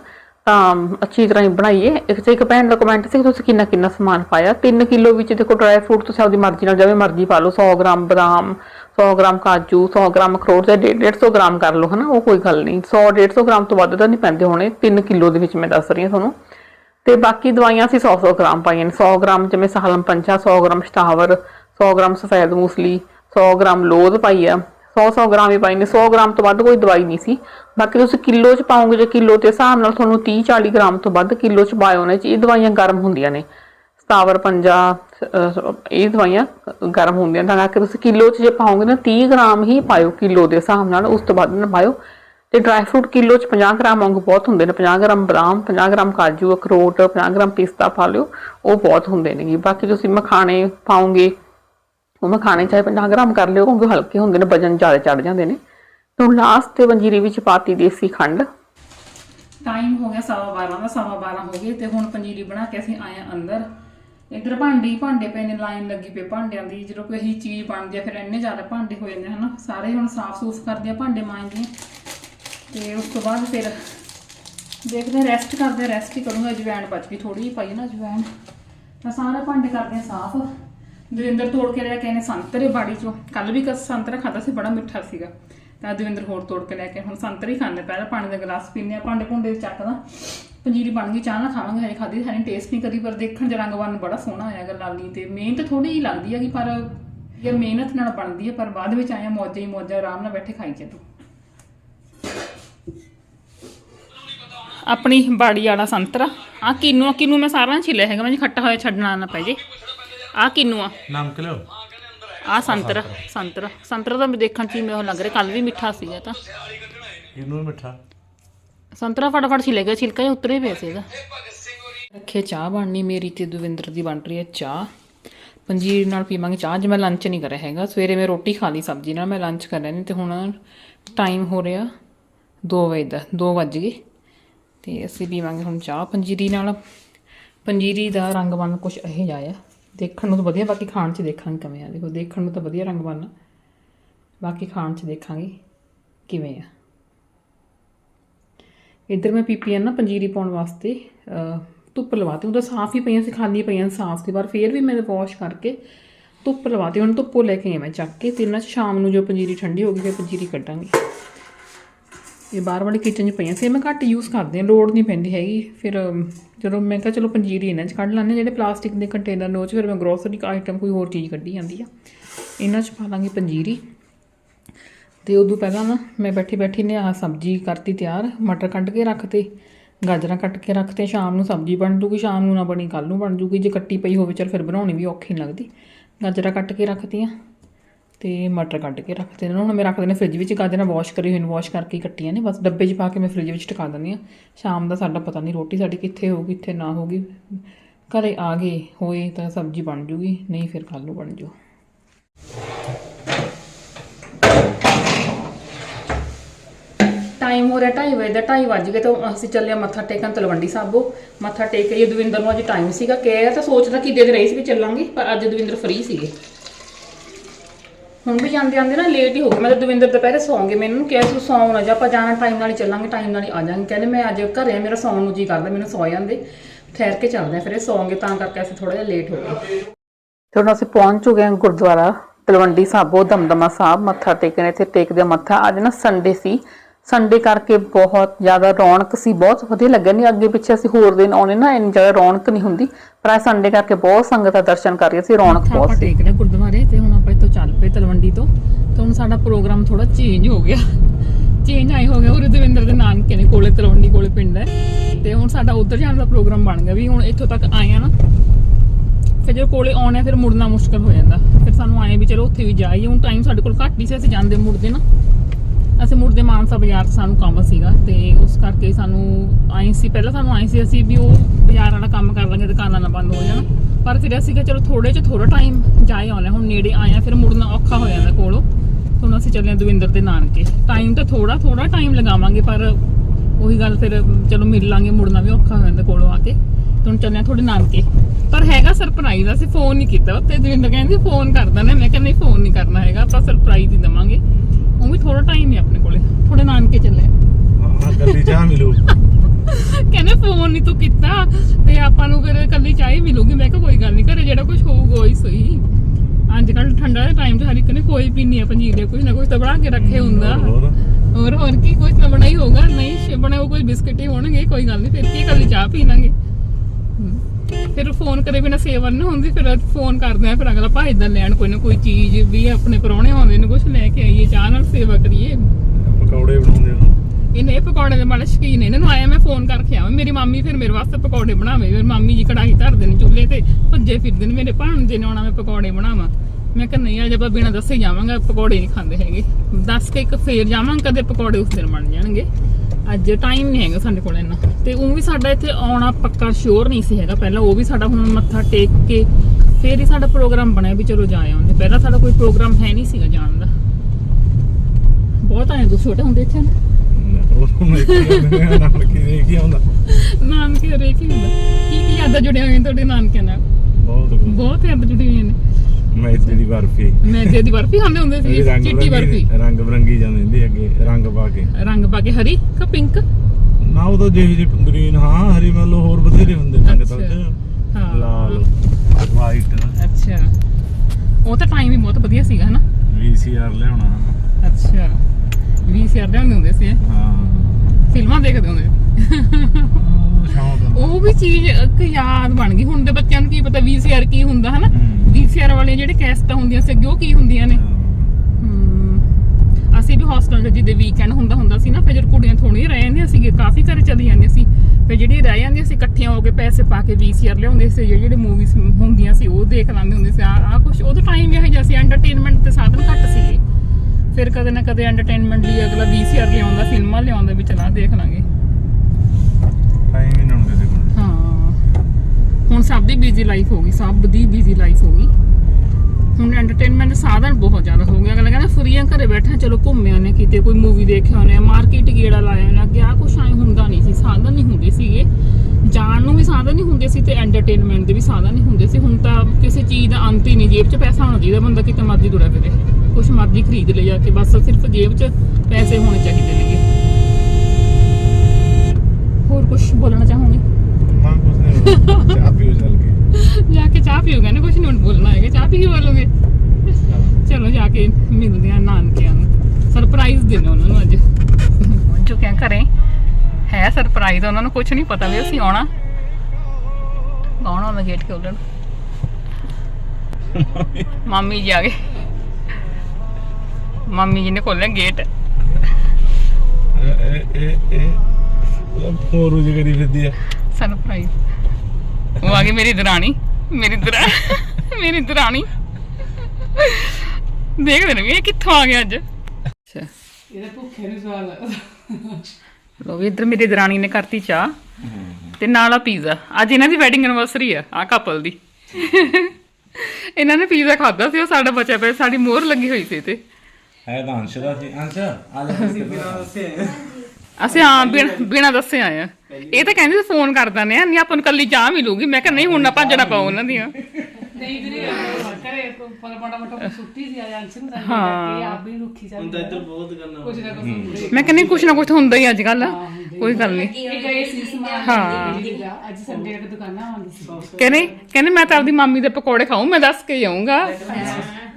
ਅੱਛੀ ਤਰ੍ਹਾਂ ਹੀ ਬਣਾਈਏ ਇੱਕ ਇੱਕ ਭੈਣ ਦਾ ਕਮੈਂਟ ਸੀ ਕਿ ਤੁਸੀਂ ਕਿੰਨਾ ਕਿੰਨਾ ਸਮਾਨ ਪਾਇਆ 3 ਕਿਲੋ ਵਿੱਚ ਦੇਖੋ ਡਰਾਈ ਫਰੂਟ ਤੁਸੀਂ ਆਪਦੀ ਮਰਜ਼ੀ ਨਾਲ ਜਿਵੇਂ ਮਰਜ਼ੀ ਪਾ ਲਓ 100 ਗ੍ਰਾਮ ਬਦਾਮ 100 ਗ੍ਰਾਮ ਕਾਜੂ 100 ਗ੍ਰਾਮ ਅਖਰੋਟ ਜਾਂ 150 ਗ੍ਰਾਮ ਕਰ ਲਓ ਹਨਾ ਉਹ ਕੋਈ ਗੱਲ ਨਹੀਂ 100 150 ਗ੍ਰਾਮ ਤੋਂ ਵੱਧ ਤਾਂ ਨਹੀਂ ਪੈਂਦੇ ਹੋਣੇ 3 ਕਿਲੋ ਦੇ ਵਿੱਚ ਮੈਂ ਦੱਸ ਰਹੀ ਹਾਂ ਤੁਹਾਨੂੰ ਤੇ ਬਾਕੀ ਦਵਾਈਆਂ ਅਸੀਂ 100 100 ਗ੍ਰਾਮ ਪਾਈਆਂ ਨੇ 100 ਗ੍ਰਾਮ ਜਿਵੇਂ ਸਾਲਮ ਪੰਜਾ 100 ਗ੍ਰਾਮ ਸ਼ਤਾਵਰ 100 ਗ੍ਰਾਮ ਸਫੈਦ ਮੂਸਲੀ 100 ਗ੍ਰਾਮ ਲੋਧ ਪਾਈ ਆ 100 100 ਗ੍ਰਾਮ ਹੀ ਪਾਈ ਨੇ 100 ਗ੍ਰਾਮ ਤੋਂ ਵੱਧ ਕੋਈ ਦਵਾਈ ਨਹੀਂ ਸੀ। ਬਾਕੀ ਤੁਸੀਂ ਕਿਲੋ ਚ ਪਾਓਗੇ, ਜੇ ਕਿਲੋ ਦੇ ਹਿਸਾਬ ਨਾਲ ਤੁਹਾਨੂੰ 30 40 ਗ੍ਰਾਮ ਤੋਂ ਵੱਧ ਕਿਲੋ ਚ ਪਾਇਓ ਨੇ ਇਹ ਦਵਾਈਆਂ ਗਰਮ ਹੁੰਦੀਆਂ ਨੇ। ਸਤਾਵਰ ਪੰਜਾ ਇਹ ਦਵਾਈਆਂ ਗਰਮ ਹੁੰਦੀਆਂ ਤਾਂ ਕਰਕੇ ਤੁਸੀਂ ਕਿਲੋ ਚ ਜੇ ਪਾਓਗੇ ਨਾ 30 ਗ੍ਰਾਮ ਹੀ ਪਾਇਓ ਕਿਲੋ ਦੇ ਹਿਸਾਬ ਨਾਲ, ਉਸ ਤੋਂ ਵੱਧ ਨਾ ਪਾਇਓ। ਤੇ ਡਰਾਈ ਫਰੂਟ ਕਿਲੋ ਚ 50 ਗ੍ਰਾਮ ਵਾਂਗੂ ਬਹੁਤ ਹੁੰਦੇ ਨੇ। 50 ਗ੍ਰਾਮ ਬਦਾਮ 50 ਗ੍ਰਾਮ ਕਾਜੂ, ਅਖਰੋਟ 50 ਗ੍ਰਾਮ ਪਿਸਤਾ ਪਾ ਲਿਓ, ਉਹ ਬਹੁਤ ਹੁੰਦੇ ਨੇ ਬਾਕੀ ਤੁਸੀਂ ਮਖਾਣੇ ਪਾਓਗੇ ਉਹ ਮਖਾਣੇ ਚਾਹੇ 50 ਗ੍ਰਾਮ ਕਰ ਲਿਓ, ਕਿਉਂਕਿ ਹਲਕੇ ਹੁੰਦੇ ਨੇ, ਵਜਨ ਜ਼ਿਆਦਾ ਚੜ ਜਾਂਦੇ ਨੇ। ਤੇ ਲਾਸਟ ਤੇ ਪੰਜੀਰੀ ਵਿੱਚ ਪਾਤੀ ਦੇਸੀ ਖੰਡ। ਟਾਈਮ ਹੋ ਗਿਆ ਸਵਾ 12 ਦਾ, ਸਵਾ 12 ਹੋ ਗਏ ਤੇ ਹੁਣ ਪੰਜੀਰੀ ਬਣਾ ਕੇ ਅਸੀਂ ਆਏ ਅੰਦਰ। ਇੱਧਰ ਭਾਂਡੇ ਭਾਂਡੇ ਪਏ ਨੇ ਲਾਈਨ ਲੱਗੀ ਪਈ ਭਾਂਡਿਆਂ ਦੀ, ਜਦੋਂ ਕੋਈ ਅਸੀਂ ਚੀਜ਼ ਬਣਦੀ ਆ, ਫਿਰ ਇੰਨੇ ਜ਼ਿਆਦਾ ਭਾਂਡੇ ਹੋ ਜਾਂਦੇ ਹਨਾ। ਸਾਰੇ ਹੁਣ ਸਾਫ਼ ਸੂਫ ਕਰਦੇ ਆ, ਭਾਂਡੇ ਮਾਂਜਦੇ ਤੇ ਉਸ ਤੋਂ ਬਾਅਦ ਫਿਰ ਦੇਖਦੇ ਰੈਸਟ ਕਰਦੇ ਰੈਸਟ ਹੀ ਕਰੂੰਗਾ। ਅਜਵੈਣ ਬਚ ਗਈ ਥੋੜੀ ਜਿਹੀ ਪਾਈ ਨਾ ਜਵੈਣ। ਤਾਂ ਸਾਰੇ ਭਾਂਡੇ ਕਰਦੇ ਆ ਸਾਫ਼। ਦਵਿੰਦਰ ਤੋੜ ਕੇ ਲੈ ਕੇ ਆਏ ਨੇ ਸੰਤਰੇ ਬਾੜੀ ਚੋਂ। ਕੱਲ ਵੀ ਕਸ ਸੰਤਰਾ ਖਾਦਾ ਸੀ, ਬੜਾ ਮਿੱਠਾ ਸੀਗਾ। ਤਾਂ ਦਵਿੰਦਰ ਹੋਰ ਤੋੜ ਕੇ ਲੈ ਕੇ ਹੁਣ ਸੰਤਰੇ ਹੀ ਖਾਂਦੇ ਪਹਿਲਾਂ ਪਾਣੀ ਦਾ ਗਲਾਸ ਪੀਂਦੇ ਆ ਭਾਂਡੇ ਭੁੰਡੇ ਚੱਕਦਾ। ਪੰਜੀਰੀ ਬਣ ਗਈ, ਚਾਹ ਨਾ ਖਾਵਾਂਗੇ, ਹਜੇ ਖਾਦੀ ਹਜੇ ਟੇਸਟ ਨਹੀਂ ਕਰੀ, ਪਰ ਦੇਖਣ ਚ ਰੰਗ ਬੜਾ ਸੋਹਣਾ ਆਇਆਗਾ ਲਾਲੀ ਤੇ। ਮਿਹਨਤ ਥੋੜੀ ਜਿਹੀ ਲੱਗਦੀ ਹੈਗੀ, ਪਰ ਇਹ ਮਿਹਨਤ ਨਾਲ ਬਣਦੀ ਹੈ, ਪਰ ਬਾਅਦ ਵਿੱਚ ਆਇਆ ਮੌਜਾਂ ਹੀ ਮੌਜਾਂ, ਆਰਾਮ ਨਾਲ ਬੈਠੇ ਖਾਈ ਜਾ ਤੂੰ। ਆਪਣੀ ਬਾੜੀ ਵਾਲਾ ਸੰਤਰਾ। ਆ ਕਿਨੂੰ ਕਿਨੂੰ ਮੈਂ ਸਾਰਾ ਛਿਲਿਆ ਹੈਗਾ ਮੈਨੂੰ ਖੱਟਾ ਹੋਇਆ ਛੱਡਣਾ ਨਾ ਪੈ ਜੇ। ਆ ਕਿੰਨੂ ਆ? ਨਾਮ ਕਿ ਲਿਓ ਆ ਸੰਤਰਾ ਸੰਤਰਾ ਸੰਤਰਾ ਤਾਂ ਦੇਖਣ ਚ ਹੀ ਮੈਨੂੰ ਲੱਗ ਰਿਹਾ ਕੱਲ ਵੀ ਮਿੱਠਾ ਸੀਗਾ ਤਾਂ। ਇਹਨੂੰ ਵੀ ਮਿੱਠਾ? ਸੰਤਰਾ ਫਟਾਫਟ ਛਿਲੇ ਗਿਆ ਛਿਲਕਾ ਜਿਹਾ ਉਤਰੇ ਪਿਆ ਸੀ ਇਹਦਾ। ਰੱਖੇ ਚਾਹ ਬਣਨੀ ਮੇਰੀ ਤੇ ਦਵਿੰਦਰ ਦੀ ਬਣ ਰਹੀ ਹੈ ਚਾਹ। ਪੰਜੀਰ ਨਾਲ ਪੀਵਾਂਗੇ ਚਾਹ ਅੱਜ ਮੈਂ ਲੰਚ ਨਹੀਂ ਕਰਿਆ ਹੈਗਾ। ਸਵੇਰੇ ਮੈਂ ਰੋਟੀ ਖਾ ਲਈ ਸਬਜ਼ੀ ਨਾਲ ਮੈਂ ਲੰਚ ਕਰ ਨਹੀਂ ਤੇ ਹੁਣ ਟਾਈਮ ਹੋ ਰਿਹਾ 2 ਵਜੇ ਦਾ 2 ਵੱਜ ਗਏ। ਤੇ ਅਸੀਂ ਪੀਵਾਂਗੇ ਹੁਣ ਚਾਹ। ਪੰਜੀਰੀ ਨਾਲ ਪੰਜੀਰੀ ਦਾ ਰੰਗ ਬਣ ਕੁਝ ਇਹ ਜਾਇਆ ਦੇਖਣ ਨੂੰ ਤਾਂ ਵਧੀਆ, ਬਾਕੀ ਖਾਣ 'ਚ ਦੇਖਾਂਗੇ ਕਿਵੇਂ ਆ। ਦੇਖੋ, ਦੇਖਣ ਨੂੰ ਤਾਂ ਵਧੀਆ ਰੰਗ ਬਣਨਾ। ਬਾਕੀ ਖਾਣ 'ਚ ਦੇਖਾਂਗੇ ਕਿਵੇਂ ਆ। ਇੱਧਰ ਮੈਂ ਪੀਪੀਐਨ ਨਾ ਪੰਜੀਰੀ ਪਾਉਣ ਵਾਸਤੇ ਧੁੱਪ ਲਵਾਤੀ। ਉਹ ਸਾਫ਼ ਹੀ ਪਈਆਂ ਸੀ, ਖਾਲੀ ਪਈਆਂ ਸਾਫ਼ ਸੀ। ਪਰ ਫੇਰ ਵੀ ਮੈਂ ਵਾਸ਼ ਕਰਕੇ ਧੁੱਪ ਲਵਾਤੀ। ਹੁਣ ਧੁੱਪੋਂ ਲੈ ਕੇ ਆਈ ਮੈਂ ਚੱਕ ਕੇ ਤੇ ਇਹਨਾਂ 'ਚ ਸ਼ਾਮ ਨੂੰ ਜੋ ਪੰਜੀਰੀ ਠੰਡੀ ਹੋ ਗਈ, ਫਿਰ ਪੰਜੀਰੀ ਕੱਢਾਂਗੇ। ਇਹ ਬਾਹਰ ਵਾਲੀ ਕਿਚਨ 'ਚ ਪਈਆਂ ਸੀ ਮੈਂ ਘੱਟ ਯੂਜ਼ ਕਰਦੀ ਹਾਂ, ਲੋੜ ਨਹੀਂ ਪੈਂਦੀ ਹੈਗੀ। ਫਿਰ ਜਦੋਂ ਮੈਂ ਕਿਹਾ ਚਲੋ ਪੰਜੀਰੀ ਇਹਨਾਂ 'ਚ ਕੱਢ ਲੈਂਦੇ ਜਿਹੜੇ ਪਲਾਸਟਿਕ ਦੇ ਕੰਟੇਨਰ ਨੇ ਉਹ 'ਚ ਫਿਰ ਮੈਂ ਗਰੋਸਰੀ ਆਈਟਮ ਕੋਈ ਹੋਰ ਚੀਜ਼ ਕੱਢੀ ਜਾਂਦੀ ਆ। ਇਹਨਾਂ 'ਚ ਪਾ ਲਾਂਗੇ ਪੰਜੀਰੀ। ਤੇ ਉਦੋਂ ਪਹਿਲਾਂ ਨਾ ਮੈਂ ਬੈਠੀ ਬੈਠੀ ਨੇ ਆਹ ਸਬਜ਼ੀ ਕਰਤੀ ਤਿਆਰ, ਮਟਰ ਕੱਢ ਕੇ ਰੱਖਤੇ ਗਾਜਰਾਂ ਕੱਟ ਕੇ ਰੱਖਤੇ ਸ਼ਾਮ ਨੂੰ ਸਬਜ਼ੀ ਬਣ ਜੂਗੀ, ਸ਼ਾਮ ਨੂੰ ਨਾ ਬਣੀ ਕੱਲ ਨੂੰ ਬਣ ਜੂਗੀ, ਜੇ ਕੱਟੀ ਪਈ ਹੋਵੇ ਚਲ ਫਿਰ ਬਣਾਉਣੀ ਵੀ ਔਖੀ ਨਹੀਂ ਲੱਗਦੀ। ਗਾਜਰਾਂ ਕੱਟ ਕੇ ਰੱਖਤੀਆਂ। ਤੇ ਮਟਰ ਕੱਢ ਕੇ ਰੱਖਤੇ ਨੇ ਹੁਣ ਮੈਂ ਰੱਖ ਦੇਣੇ ਫ੍ਰਿਜ ਵਿੱਚ ਗਾਜਰਾਂ ਵਾਸ਼ ਕਰੀ ਹੋਈ ਨੇ ਵਾਸ਼ ਕਰਕੇ ਕੱਟੀਆਂ ਨੇ। ਬਸ ਡੱਬੇ 'ਚ ਪਾ ਕੇ ਮੈਂ ਫ੍ਰਿਜ ਵਿੱਚ ਟਿਕਾ ਦਿੰਦੀ ਆ ਸ਼ਾਮ ਦਾ ਸਾਡਾ ਪਤਾ ਨਹੀਂ ਰੋਟੀ ਸਾਡੀ ਕਿੱਥੇ ਹੋਊਗੀ, ਕਿੱਥੇ ਨਾ ਹੋਊਗੀ। ਘਰੇ ਆ ਗਏ, ਹੋਏ ਤਾਂ ਸਬਜ਼ੀ ਬਣ ਜੂਗੀ, ਨਹੀਂ ਫਿਰ ਕੱਲ ਨੂੰ ਬਣ ਜੂ। ਟਾਈਮ ਹੋ ਰਿਹਾ 2:30 ਵਜੇ ਦਾ 2:30 ਵੱਜ ਗਏ ਤਾਂ ਅਸੀਂ ਚੱਲੇ ਮੱਥਾ ਟੇਕਣ ਤਲਵੰਡੀ ਸਾਬੋ। ਮੱਥਾ ਟੇਕ ਕੇ ਦਵਿੰਦਰ ਨੂੰ ਅੱਜ ਟਾਈਮ ਸੀਗਾ। ਕਿ ਤਾਂ ਸੋਚਦਾ ਕਿ ਦੇ ਰਹੀ ਸੀ ਵੀ ਚੱਲਾਂਗੇ, ਪਰ ਅੱਜ ਦਵਿੰਦਰ ਫ੍ਰੀ ਸੀਗੇ। ਹੁਣ ਵੀ ਜਾਂਦੇ ਜਾਂਦੇ ਨਾ ਲੇਟ ਹੀ ਹੋ ਗਏ। ਮੈਂ ਤਾਂ ਦਵਿੰਦਰ ਦੁਪਹਿਰੇ ਸੌਂ ਗਏ ਮੈਨੂੰ ਕਿਹਾ ਸੀ ਸੌਂ ਨਾ ਜਾ ਆਪਾਂ ਜਾਣਾ ਟਾਈਮ ਨਾਲ ਹੀ ਚੱਲਾਂਗੇ ਟਾਈਮ ਨਾਲ ਹੀ ਆ ਜਾਾਂਗੇ। ਕਹਿੰਦੇ ਮੈਂ ਅੱਜ ਘਰੇ ਆ ਮੇਰਾ ਸੌਣ ਨੂੰ ਜੀ ਕਰਦਾ ਮੈਨੂੰ ਸੌ ਜਾਂਦੇ। ਠਹਿਰ ਕੇ ਚੱਲਦੇ ਆ ਫਿਰ ਇਹ ਸੌਂਗੇ ਤਾਂ ਕਰਕੇ ਅਸੀਂ ਥੋੜਾ ਜਿਹਾ ਲੇਟ ਹੋ ਗਏ। ਤੇ ਹੁਣ ਅਸੀਂ ਪਹੁੰਚ ਚੁੱਕੇ ਹਾਂ ਗੁਰਦੁਆਰਾ ਤਲਵੰਡੀ ਸਾਬੋ ਦਮਦਮਾ ਸਾਹਿਬ ਮੱਥਾ ਟੇਕਣ ਇੱਥੇ ਟੇਕਦੇ ਮੱਥਾ। ਅੱਜ ਨਾ ਸੰਡੇ ਸੀ। ਸੰਡੇ ਕਰਕੇ ਬਹੁਤ ਜ਼ਿਆਦਾ ਰੌਣਕ ਸੀ ਬਹੁਤ ਵਧੀਆ ਲੱਗਿਆ ਨਹੀਂ ਅੱਗੇ ਪਿੱਛੇ ਅਸੀਂ ਹੋਰ ਦਿਨ ਆਉਣੇ ਨਾ ਇੰਨੀ ਜ਼ਿਆਦਾ ਰੌਣਕ ਨਹੀਂ ਹੁੰਦੀ। ਪਰ ਅੱਜ ਸੰਡੇ ਕਰਕੇ ਬਹੁਤ ਸੰਗਤ ਦਾ ਦਰਸ਼ਨ ਕਰ ਰਹੀ ਸੀ ਰੌਣਕ ਬਹੁਤ ਸੀ ਟੇਕ ਲਿਆ ਗੁਰਦੁਆਰੇ ਤੇ ਹੁਣ ਆਪਾਂ ਇੱਥੋਂ ਚੱਲ ਪਏ ਤਲਵੰਡੀ ਤੋਂ, ਤੇ ਹੁਣ ਸਾਡਾ ਪ੍ਰੋਗਰਾਮ ਥੋੜਾ ਚੇਂਜ ਹੋ ਗਿਆ। ਚੇਂਜ ਆਈ ਹੋ ਗਿਆ ਉਰੇ ਦਵਿੰਦਰ ਦੇ ਨਾਨਕੇ ਨੇ, ਕੋਲੇ ਤਲਵੰਡੀ, ਕੋਲੇ ਪਿੰਡ ਹੈ। ਤੇ ਹੁਣ ਸਾਡਾ ਉੱਧਰ ਜਾਣ ਦਾ ਪ੍ਰੋਗਰਾਮ ਬਣ ਗਿਆ ਵੀ ਹੁਣ ਇੱਥੋਂ ਤੱਕ ਆਏ ਆ ਨਾ, ਫਿਰ ਜਦੋਂ ਕੋਲੇ ਆਉਣਾ, ਫਿਰ ਮੁੜਨਾ ਮੁਸ਼ਕਲ ਹੋ ਜਾਂਦਾ। ਫਿਰ ਸਾਨੂੰ ਆਏ ਵੀ ਚਲੋ ਉੱਥੇ ਵੀ ਜਾਈਏ। ਹੁਣ ਟਾਈਮ ਸਾਡੇ ਕੋਲ ਘੱਟ ਹੀ ਸੀ, ਅਸੀਂ ਜਾਂਦੇ ਮੁੜਦੇ ਨਾ। ਅਸੀਂ ਮੁੜਦੇ ਮਾਨਸਾ ਬਾਜ਼ਾਰ 'ਚ ਸਾਨੂੰ ਕੰਮ ਸੀਗਾ ਤੇ ਉਸ ਕਰਕੇ ਸਾਨੂੰ ਆਏ ਸੀ। ਪਹਿਲਾਂ ਸਾਨੂੰ ਆਏ ਸੀ ਅਸੀਂ ਵੀ ਉਹ ਬਾਜ਼ਾਰ ਵਾਲਾ ਕੰਮ ਕਰ ਲਾਂਗੇ, ਦੁਕਾਨਾਂ ਨਾ ਬੰਦ ਹੋ ਜਾਣ। ਪਰ ਫਿਰ ਅਸੀਂ ਕਿਹਾ ਚਲੋ ਥੋੜੇ ਚ ਥੋੜਾ ਟਾਈਮ ਜਾਏ ਆਉਣਾ, ਹੁਣ ਨੇੜੇ ਆਏ ਆ ਫਿਰ ਮੁੜਨਾ ਔਖਾ ਹੋ ਜਾਂਦਾ ਕੋਲੋਂ। ਹੁਣ ਅਸੀਂ ਚੱਲੇ ਹਾਂ ਦਵਿੰਦਰ ਦੇ ਨਾਨਕੇ। ਟਾਈਮ ਤਾਂ ਥੋੜਾ ਥੋੜਾ ਟਾਈਮ ਲਗਾਵਾਂਗੇ, ਪਰ ਉਹੀ ਗੱਲ ਫਿਰ ਚਲੋ ਮਿਲ ਲਾਂਗੇ, ਮੁੜਨਾ ਵੀ ਔਖਾ ਹੋ ਜਾਂਦਾ ਕੋਲੋਂ ਆ ਕੇ। ਹੁਣ ਚੱਲੇ ਹਾਂ ਨਾਨਕੇ। ਪਰ ਹੈਗਾ ਸਰਪ੍ਰਾਈਜ਼ ਅਸੀਂ ਫੋਨ ਨਹੀਂ ਕੀਤਾ। ਉੱਤੇ ਦਵਿੰਦਰ ਕਹਿੰਦੇ ਫੋਨ ਕਰ ਦੇਣਾ ਮੈਂ ਕਹਿੰਦਾ ਨਹੀਂ ਫੋਨ ਨਹੀਂ ਕਰਨਾ ਹੈਗਾ ਆਪਾਂ ਸਰਪ੍ਰਾਈਜ਼ ਹੀ ਦਵਾਂਗੇ ਉਹ ਵੀ ਥੋੜਾ ਟਾਈਮ ਹੀ ਆਪਣੇ ਕੋਲੇ ਥੋੜੇ ਨਾਨਕੇ ਚੱਲੇ ਹਾਂ ਗੱਡੀ ਚਾਹ ਮਿਲੂ ਕਹਿੰਦੇ ਫੋਨ ਨਹੀਂ ਤੂੰ ਕੀਤਾ ਤੇ ਆਪਾਂ ਨੂੰ ਫਿਰ ਕੱਲੀ ਚਾਹ ਹੀ ਮਿਲੂਗੀ। ਮੈਂ ਕਿਹਾ ਕੋਈ ਗੱਲ ਨਹੀਂ ਘਰੇ ਜਿਹੜਾ ਕੁਝ ਹੋਊਗਾ ਉਹੀ ਸਹੀ। ਅੱਜ ਕੱਲ ਠੰਡਾ ਦੇ ਟਾਈਮ 'ਚ ਹਰ ਇੱਕ ਨੇ ਕੋਈ ਪੀਣੀ ਹੈ ਪੰਜੀਰ ਦੇ ਕੁਝ ਨਾ ਕੁਝ ਤਾਂ ਬਣਾ ਕੇ ਰੱਖੇ ਹੁੰਦਾ। ਹੋਰ? ਹੋਰ ਹੋਰ ਕੀ ਕੁਝ ਤਾਂ ਬਣਾ ਹੀ ਹੋਗਾ ਨਹੀਂ ਸ਼- ਬਣੇ ਉਹ ਕੋਈ ਬਿਸਕਟ ਹੀ ਹੋਣਗੇ ਕੋਈ ਗੱਲ ਨਹੀਂ ਫਿਰ ਕੀ ਕੱਲੀ ਚਾਹ ਪੀ ਲਾਂਗੇ। ਫਿਰ ਫੋਨ ਕਰੇ ਬਿਨਾ ਸੇਵਾ ਨਹੀਂ ਹੁੰਦੀ ਫਿਰ ਫੋਨ ਕਰਦੇ ਆ ਫਿਰ ਅਗਲਾ ਭਜਦਾ ਲੈਣ ਕੋਈ ਨਾ ਕੋਈ ਚੀਜ਼ ਵੀ ਆਪਣੇ ਪਰੌਣੇ ਆਉਂਦੇ ਨੇ ਕੁਝ ਲੈ ਕੇ ਆਈਏ ਚਾਹ ਨਾਲ ਸੇਵਾ ਕਰੀਏ। ਪਕੌੜੇ ਬਣਾਉਂਦੇ ਆ। ਇਹਨੇ ਇਹ ਪਕੌੜੇ ਦੇ ਮਾੜਾ ਸ਼ਕੀਨ ਇਹਨਾਂ ਨੂੰ ਆਇਆ ਮੈਂ ਫੋਨ ਕਰਕੇ ਆਵਾਂ, ਮੇਰੀ ਮਾਮੀ ਫਿਰ ਮੇਰੇ ਵਾਸਤੇ ਪਕੌੜੇ ਬਣਾਵੇ। ਫਿਰ ਮਾਮੀ ਜੀ ਕੜਾਹੀ ਧਰਦੇ ਨੇ ਚੁੱਲ੍ਹੇ ਤੇ, ਭੱਜੇ ਫਿਰਦੇ ਨੇ। ਮੇਰੇ ਭਾਣਜੇ ਨੇ ਆਉਣਾ ਮੈਂ ਪਕੌੜੇ ਬਣਾਵਾਂ। ਮੈਂ ਕਿਹਾ, ਨਹੀਂ, ਅੱਜ ਆਪਾਂ ਬਿਨਾਂ ਦੱਸੇ ਜਾਵਾਂਗਾ, ਪਕੌੜੇ ਨਹੀਂ ਖਾਂਦੇ ਹੈਗੇ। ਦੱਸ ਕੇ ਇੱਕ ਫੇਰ ਜਾਵਾਂਗੇ ਕਦੇ ਪਕੌੜੇ ਉਸ ਦਿਨ ਬਣ ਜਾਣਗੇ। ਅੱਜ ਟਾਈਮ ਨਹੀਂ ਹੈਗਾ ਸਾਡੇ ਕੋਲ ਇੰਨਾ। ਤੇ ਉਹ ਵੀ ਸਾਡਾ ਇੱਥੇ ਆਉਣਾ ਪੱਕਾ ਸ਼ੋਰ ਨਹੀਂ ਸੀ ਹੈਗਾ ਪਹਿਲਾਂ। ਉਹ ਵੀ ਸਾਡਾ ਹੁਣ ਮੱਥਾ ਟੇਕ ਕੇ ਫੇਰ ਹੀ ਸਾਡਾ ਪ੍ਰੋਗਰਾਮ ਬਣਿਆ ਵੀ ਚਲੋ ਜਾ ਆਉਂਦੇ। ਪਹਿਲਾਂ ਸਾਡਾ ਕੋਈ ਪ੍ਰੋਗਰਾਮ ਹੈ ਨਹੀਂ ਸੀਗਾ ਜਾਣ ਦਾ। ਬਹੁਤ ਆਏ ਦੋ ਛੋਟੇ ਹੁੰਦੇ ਇੱਥੇ ਨਾ। ਉਹ ਮੈਂ ਨਾਲ ਕੀ ਦੇਖ ਹੀ ਆਉਂਦਾ ਨਾਨਕੇ ਹਰੇਕ ਹੀ ਹੁੰਦਾ। ਕੀ ਕੀ ਯਾਦਾਂ ਜੁੜੀਆਂ ਹੋਈਆਂ ਤੁਹਾਡੇ ਨਾਨਕਿਆਂ ਨਾਲ? ਬਹੁਤ ਕੁਝ। ਬਹੁਤ ਯਾਦਾਂ ਜੁੜੀਆਂ ਹੋਈਆਂ ਨੇ। ਮੈਂ ਇੱਥੇ ਦੀ ਬਰਫੀ। ਮੈਂ ਤੇ ਦੀ ਬਰਫੀ ਖਾਂਦੇ ਹੁੰਦੇ ਸੀ ਚਿੱਟੀ ਬਰਫੀ? ਰੰਗ ਬਰੰਗੀ ਜਾਂਦੀ ਹੁੰਦੀ ਅੱਗੇ ਰੰਗ ਪਾ ਕੇ। ਰੰਗ ਪਾ ਕੇ ਹਰੀ ਕਿ ਪਿੰਕ? ਨਾ ਉਹ ਤਾਂ ਜਿਹੀ ਜਿਹੀ ਗ੍ਰੀਨ ਹਾਂ ਹਰੀ ਮਤਲਬ ਹੋਰ ਬਥੇਰੇ ਹੁੰਦੇ ਰੰਗ ਤਾਂ ਅੱਛਾ। ਉੱਥੇ। ਹਾਂ। ਲਾਲ ਵਾਈਟ ਅੱਛਾ। ਉਹ ਤਾਂ ਟਾਈਮ ਵੀ ਬਹੁਤ ਵਧੀਆ ਸੀਗਾ ਹਨਾ? ਵੀਸੀਆਰ ਲਿਆਉਣਾ। ਅੱਛਾ। ਵੀ ਸਿਰ ਦੇ ਹੁੰਦੇ ਸੀ। ਹੈਂ? ਫਿਲਮਾਂ ਦੇਖਦੇ ਹੁੰਦੇ। ਸੀ। ਉਹ ਵੀ ਚੀਜ਼ ਇੱਕ ਯਾਦ ਬਣ ਗਈ। ਹੁਣ ਦੇ ਬੱਚਿਆਂ ਨੂੰ ਕੀ ਪਤਾ ਵੀਸੀਆਰ ਕੀ ਹੁੰਦਾ ਹਨਾ। ਵੀਸੀਆਰ ਵਾਲੀਆਂ ਜਿਹੜੇ ਕੈਸਟਾਂ ਹੁੰਦੀਆਂ ਸੀ ਅੱਗੇ ਉਹ ਕੀ ਹੁੰਦੀਆਂ ਨੇ? ਅਸੀਂ ਵੀ ਹੌਸਟਲ 'ਚ ਜਿੱਦੇ ਵੀਕਐਂਡ ਹੁੰਦਾ ਹੁੰਦਾ ਸੀ ਨਾ ਫਿਰ ਜਦ ਕੁੜੀਆਂ ਥੋੜੀਆਂ ਰਹਿ ਜਾਂਦੀਆਂ ਸੀਗੇ ਕਾਫੀ ਘਰੇ ਚਲੀ ਜਾਂਦੀਆਂ ਸੀ। ਫਿਰ ਜਿਹੜੀ ਰਹਿ ਜਾਂਦੀਆਂ ਸੀ ਇਕੱਠੀਆਂ ਹੋ ਕੇ ਪੈਸੇ ਪਾ ਕੇ ਵੀਸੀਆਰ ਲਿਆਉਂਦੇ ਸੀ ਜਿਹੜੇ ਜਿਹੜੇ ਮੂਵੀਜ਼ ਹੁੰਦੀਆਂ ਸੀ ਉਹ ਦੇਖ ਲੈਂਦੇ ਹੁੰਦੇ ਸੀ। ਆ ਆ ਕੁਝ ਉਹਦਾ ਟਾਈਮ ਇਹੋ ਜਿਹਾ ਸੀ ਐਂਟਰਟੇਨਮੈਂਟ ਤੇ ਸਾਧਨ ਘੱਟ ਸੀਗੇ। ਫਿਰ ਕਦੇ ਨਾ ਕਦੇ ਐਂਟਰਟੇਨਮੈਂਟ ਲਈ ਅਗਲਾ ਵੀਸੀਆਰ ਲਿਆਉਂਦਾ ਫਿਲਮਾਂ ਲਿਆਉਂਦਾ ਵੀ ਚਲਾ ਦੇਖ ਲਾਂਗੇ। ਟਾਈਮ ਹੀ ਨਾ ਹੁੰਦੇ ਸੀ ਕੋਲ। ਹਾਂ। ਹੁਣ ਸਭ ਦੀ ਬਿਜ਼ੀ ਲਾਈਫ ਹੋ ਗਈ ਸਭ ਦੀ ਬਿਜ਼ੀ ਲਾਈਫ ਹੋ ਗਈ। ਹੁਣ ਐਂਟਰਟੇਨਮੈਂਟ ਸਾਧਨ ਬਹੁਤ ਜ਼ਿਆਦਾ ਹੋ ਗਿਆ ਅਗਲਾ ਕਹਿੰਦਾ ਫਰੀ ਆ ਘਰੇ ਬੈਠਾ ਚਲੋ ਘੁੰਮੇ ਆਨੇ ਕਿਤੇ ਕੋਈ ਮੂਵੀ ਦੇਖਿਆ ਆਨੇ ਮਾਰਕੀਟ ਗੇੜਾ ਲਾਇਆ ਨਾ ਕਿ ਆ ਕੁਛ ਐ ਹੁੰਦਾ ਨਹੀਂ ਸੀ ਸਾਧਨ ਨਹੀਂ ਹੁੰਦੇ ਸੀਗੇ। ਜਾਣ ਨੂੰ ਵੀ ਸਾਧਨ ਨਹੀਂ ਹੁੰਦੇ ਸੀ ਤੇ ਐਂਟਰਟੇਨਮੈਂਟ ਦੇ ਵੀ ਸਾਧਨ ਨਹੀਂ ਹੁੰਦੇ ਸੀ। ਹੁਣ ਤਾਂ ਕਿਸੇ ਚੀਜ਼ ਦਾ ਅੰਤ ਹੀ ਨਹੀਂ ਜੇਬ 'ਚ ਪੈਸਾ ਹੋਣਾ ਚਾਹੀਦਾ ਬੰਦਾ ਕਿਤੇ ਮਰਜ਼ੀ ਤੁਰਿਆ ਫਿਰੇ। ਕੁਛ ਮਰਜ਼ੀ ਖਰੀਦ ਲੈ ਜਾ ਕੇ ਬਸ ਸਿਰਫ ਜੇਬ 'ਚ ਪੈਸੇ ਹੋਣੇ ਚਾਹੀਦੇ ਨੇਗੇ। ਹੋਰ ਕੁਝ ਬੋਲਣਾ ਚਾਹੋਗੇ? ਨਾ ਕੁਝ ਨਹੀਂ ਹੋਇਆ। ਚਾਹ ਪੀਓ ਚੱਲ ਕੇ। ਜਾ ਕੇ ਚਾਹ ਪੀਓਗੇ ਨਾ ਕੁਝ ਨਹੀਂ ਬੋਲਣਾ ਹੈਗਾ। ਚਾਹ ਪੀ ਕੇ ਬੋਲੋਗੇ? ਚਲੋ ਜਾ ਕੇ ਮਿਲਦੇ ਆ ਨਾਨਕਿਆਂ ਨੂੰ। ਸਰਪ੍ਰਾਈਜ਼ ਦੇਣਾ ਉਹਨਾਂ ਨੂੰ ਅੱਜ। ਪਹੁੰਚ ਚੁੱਕੇ ਆ ਘਰੇ। ਹੈ ਸਰਪ੍ਰਾਈਜ਼ ਉਹਨਾਂ ਨੂੰ ਕੁਝ ਨਹੀਂ ਪਤਾ ਵੀ ਅਸੀਂ ਆਉਣਾ। ਕੌਣ ਆਉਂਦਾ ਗੇਟ ਖੋਲਣ? ਮੰਮੀ ਜੀ ਆ ਗਏ। ਮੰਮੀ ਜੀ ਨੇ ਖੋਲਿਆ ਗੇਟ ਇਹ ਇਹ ਇਹ ਇਹ ਹੋਰ ਉਹ ਕਰੀ ਫਿਰਦੀ ਆ। ਸਰਪ੍ਰਾਈਜ਼ ਉਹ ਆ ਗਈ ਮੇਰੀ ਦਰਾਣੀ ਮੇਰੀ ਦਰਾ ਮੇਰੀ ਦਰਾਣੀ। ਦੇਖਦੇ ਨੇ ਵੀ ਇਹ ਕਿੱਥੋਂ ਆ ਗਿਆ ਅੱਜ। ਅੱਛਾ। ਇਹਦੇ ਭੁੱਖੇ ਨੂੰ ਸਵਾਲ ਲੱਗਦਾ। ਲੋ ਵੀ ਇੱਧਰ ਮੇਰੀ ਦਰਾਣੀ ਨੇ ਕਰਤੀ ਚਾਹ। ਤੇ ਨਾਲ ਆ ਪੀਜ਼ਾ ਅੱਜ ਇਹਨਾਂ ਦੀ ਵੈਡਿੰਗ ਐਨਵਰਸਰੀ ਆ ਆ ਕਪਲ ਦੀ। ਇਹਨਾਂ ਨੇ ਪੀਜ਼ਾ ਖਾਦਾ ਸੀ ਉਹ ਸਾਡਾ ਬਚਿਆ ਪਿਆ ਸਾਡੀ ਮੋਹਰ ਲੱਗੀ ਹੋਈ ਸੀ ਤੇ ਹੈ ਤਾਂ ਅੰਸ਼ ਦਾ ਸੀ। ਅੰਸ਼ ਆ ਲੈ ਅਸੀਂ ਹਾਂ। ਬਿਨ- ਬਿਨਾਂ ਦੱਸੇ ਆਏ ਆ ਇਹ ਤਾਂ ਕਹਿੰਦੇ ਸੀ ਫੋਨ ਕਰ ਦਿੰਦੇ ਆ ਨਹੀਂ ਆਪਾਂ ਨੂੰ ਕੱਲੀ ਚਾਹ ਮਿਲੂਗੀ। ਮੈਂ ਕਿਹਾ ਨਹੀਂ ਹੁਣ ਨਾ ਭੱਜਣਾ ਪਾਉ ਉਹਨਾਂ ਦੀਆਂ। ਨਹੀਂ ਵੀਰੇ ਕਰੇ ਪਰ ਮਾੜਾ ਮੋਟਾ ਸੁੱਤੀ ਸੀ ਆ ਜਾਂਸਨ ਦਾ ਹਾਂ। ਕਿ ਆਪ ਵੀ ਰੁੱਖੀ ਜਾਂਦੀ ਹੁੰਦਾ ਇੱਧਰ ਬਹੁਤ ਗੱਲਾਂ ਕੁਝ ਨਾ ਕੁਝ ਹੁੰਦੇ ਮੈਂ ਕਹਿੰਦੀ ਕੁਛ ਨਾ ਕੁਛ ਹੁੰਦਾ ਹੀ ਅੱਜ ਕੱਲ ਕੋਈ ਗੱਲ ਨਹੀਂ। ਇਹ ਗਏ ਸੀ ਸਮਾਨ ਹਾਂ। ਅੱਜ ਸੰਡੇ ਇੱਕ ਦੁਕਾਨਾਂ ਆਉਂਦੀ ਸੀ। ਕਹਿੰਦੇ ਕਹਿੰਦੇ ਮੈਂ ਤਾਂ ਆਪਦੀ ਮਾਮੀ ਦੇ ਪਕੌੜੇ ਖਾਉਂ ਮੈਂ ਦੱਸ ਕੇ ਜਾਊਂਗਾ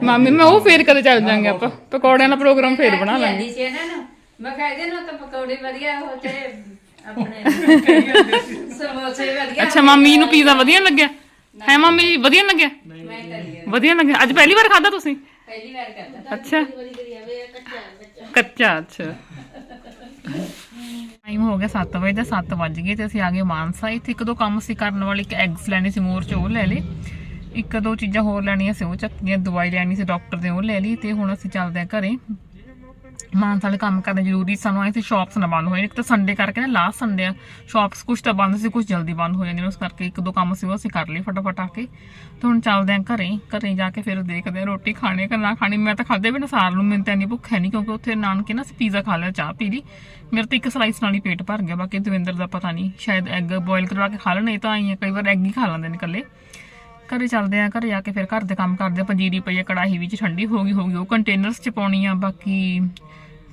ਮਾਮੀ ਮੈਂ ਉਹ ਫੇਰ ਕਦੇ ਚੱਲ ਜਾਾਂਗੇ ਆਪਾਂ। ਪਕੌੜਿਆਂ ਦਾ ਪ੍ਰੋਗਰਾਮ ਫੇਰ ਬਣਾ ਲਾਂਗੇ। ਜੀ ਸੀ ਇਹਨਾਂ ਨੂੰ ਮੈਂ ਕਿਹਾ ਇਹਦੇ ਨਾਲ ਤਾਂ ਪਕੌੜੇ ਵਧੀਆ ਹੋ ਤੇ ਆਪਣੇ ਸਮੋਸੇ ਵਧੀਆ। ਅੱਛਾ ਮਾਮੀ ਨੂੰ ਪੀਜ਼ਾ ਵਧੀਆ ਲੱਗਿਆ? ਹੈ ਮਾਮੀ ਜੀ ਵਧੀਆ ਲੱਗਿਆ? ਮੈਂ ਵਧੀਆ ਲੱਗਿਆ? ਅੱਜ ਪਹਿਲੀ ਵਾਰ ਖਾਦਾ ਤੁਸੀਂ? ਪਹਿਲੀ ਵਾਰ ਕਰਦਾ ਅੱਛਾ। ਕੱਚਾ ਅੱਛਾ। ਟਾਈਮ ਹੋ ਗਿਆ 7 ਵਜੇ ਦਾ 7 ਵੱਜ ਗਏ ਤੇ ਅਸੀਂ ਆ ਗਏ ਮਾਨਸਾ। ਇੱਥੇ ਇੱਕ ਦੋ ਕੰਮ ਸੀ ਕਰਨ ਵਾਲੇ ਇੱਕ ਐਗਸ ਲੈਣੇ ਸੀ ਮੋਰ ਚ ਉਹ ਲੈ ਲਏ। ਇੱਕ ਦੋ ਚੀਜ਼ਾਂ ਹੋਰ ਲੈਣੀਆਂ ਸੀ ਉਹ ਚੱਕੀਆਂ ਦਵਾਈ ਲੈਣੀ ਸੀ ਡਾਕਟਰ ਦੇ ਉਹ ਲੈ ਲਈ ਤੇ ਹੁਣ ਅਸੀਂ ਚੱਲਦੇ ਆ ਘਰੇ। ਮਾਨਸਾ ਵਾਲੇ ਕੰਮ ਕਰਨੇ ਜ਼ਰੂਰੀ ਸੀ। ਸਾਨੂੰ ਆਏ ਸੀ ਸ਼ਾਪਸ ਨਾ ਬੰਦ ਹੋਏ ਇੱਕ ਤਾਂ ਸੰਡੇ ਕਰਕੇ ਨਾ ਲਾਸਟ ਸੰਡੇ ਆ ਸ਼ਾਪਸ ਕੁਝ ਤਾਂ ਬੰਦ ਸੀ ਕੁਝ ਜਲਦੀ ਬੰਦ ਹੋ ਜਾਂਦੀਆਂ ਨੇ, ਉਸ ਕਰਕੇ ਇੱਕ ਦੋ ਕੰਮ ਸੀ, ਉਹ ਅਸੀਂ ਕਰ ਲਈ ਫਟਾਫਟ ਆ ਕੇ। ਤੇ ਹੁਣ ਚੱਲਦੇ ਆਂ ਘਰੇ ਘਰੇ ਜਾ ਕੇ ਫਿਰ ਦੇਖਦੇ ਆਂ ਰੋਟੀ ਖਾਣੇ ਕਿ ਨਾ ਖਾਣੀ। ਮੈਂ ਤਾਂ ਖਾਦੇ ਬਿਨਾ ਸਾਰ ਨੂੰ, ਮੈਨੂੰ ਤਾਂ ਇੰਨੀ ਭੁੱਖ ਹੈ ਨਹੀਂ ਕਿਉਂਕਿ ਉੱਥੇ ਨਾਨਕੇ ਨਾ ਪੀਜ਼ਾ ਖਾ ਲਿਆ, ਚਾਹ ਪੀ ਲਈ। ਮੇਰੇ ਤਾਂ ਇੱਕ ਸਲਾਈਸ ਨਾਲ ਹੀ ਪੇਟ ਭਰ ਗਿਆ, ਬਾਕੀ ਦਵਿੰਦਰ ਦਾ ਪਤਾ ਨਹੀਂ ਸ਼ਾਇਦ ਐਗ ਬੋਇਲ ਕਰਵਾ ਕੇ ਖਾ ਲੈਣ, ਇਹ ਤਾਂ ਆਈ ਕਈ ਵਾਰ ਐਗ ਹੀ ਖਾ ਲੈਂਦੇ ਨੇ ਇਕੱਲੇ। ਘਰੇ ਚੱਲਦੇ ਆ, ਘਰੇ ਆ ਕੇ ਫਿਰ ਘਰ ਦੇ ਕੰਮ ਕਰਦੇ ਆ, ਪੰਜੀਰੀ ਪਈ ਆ ਕੜਾਹੀ ਵਿੱਚ, ਠੰਡੀ ਹੋ ਗਈ ਹੋ ਗਈ, ਉਹ ਕੰਟੇਨਰਸ ਚ ਪਾਉਣੀ ਆ, ਬਾਕੀ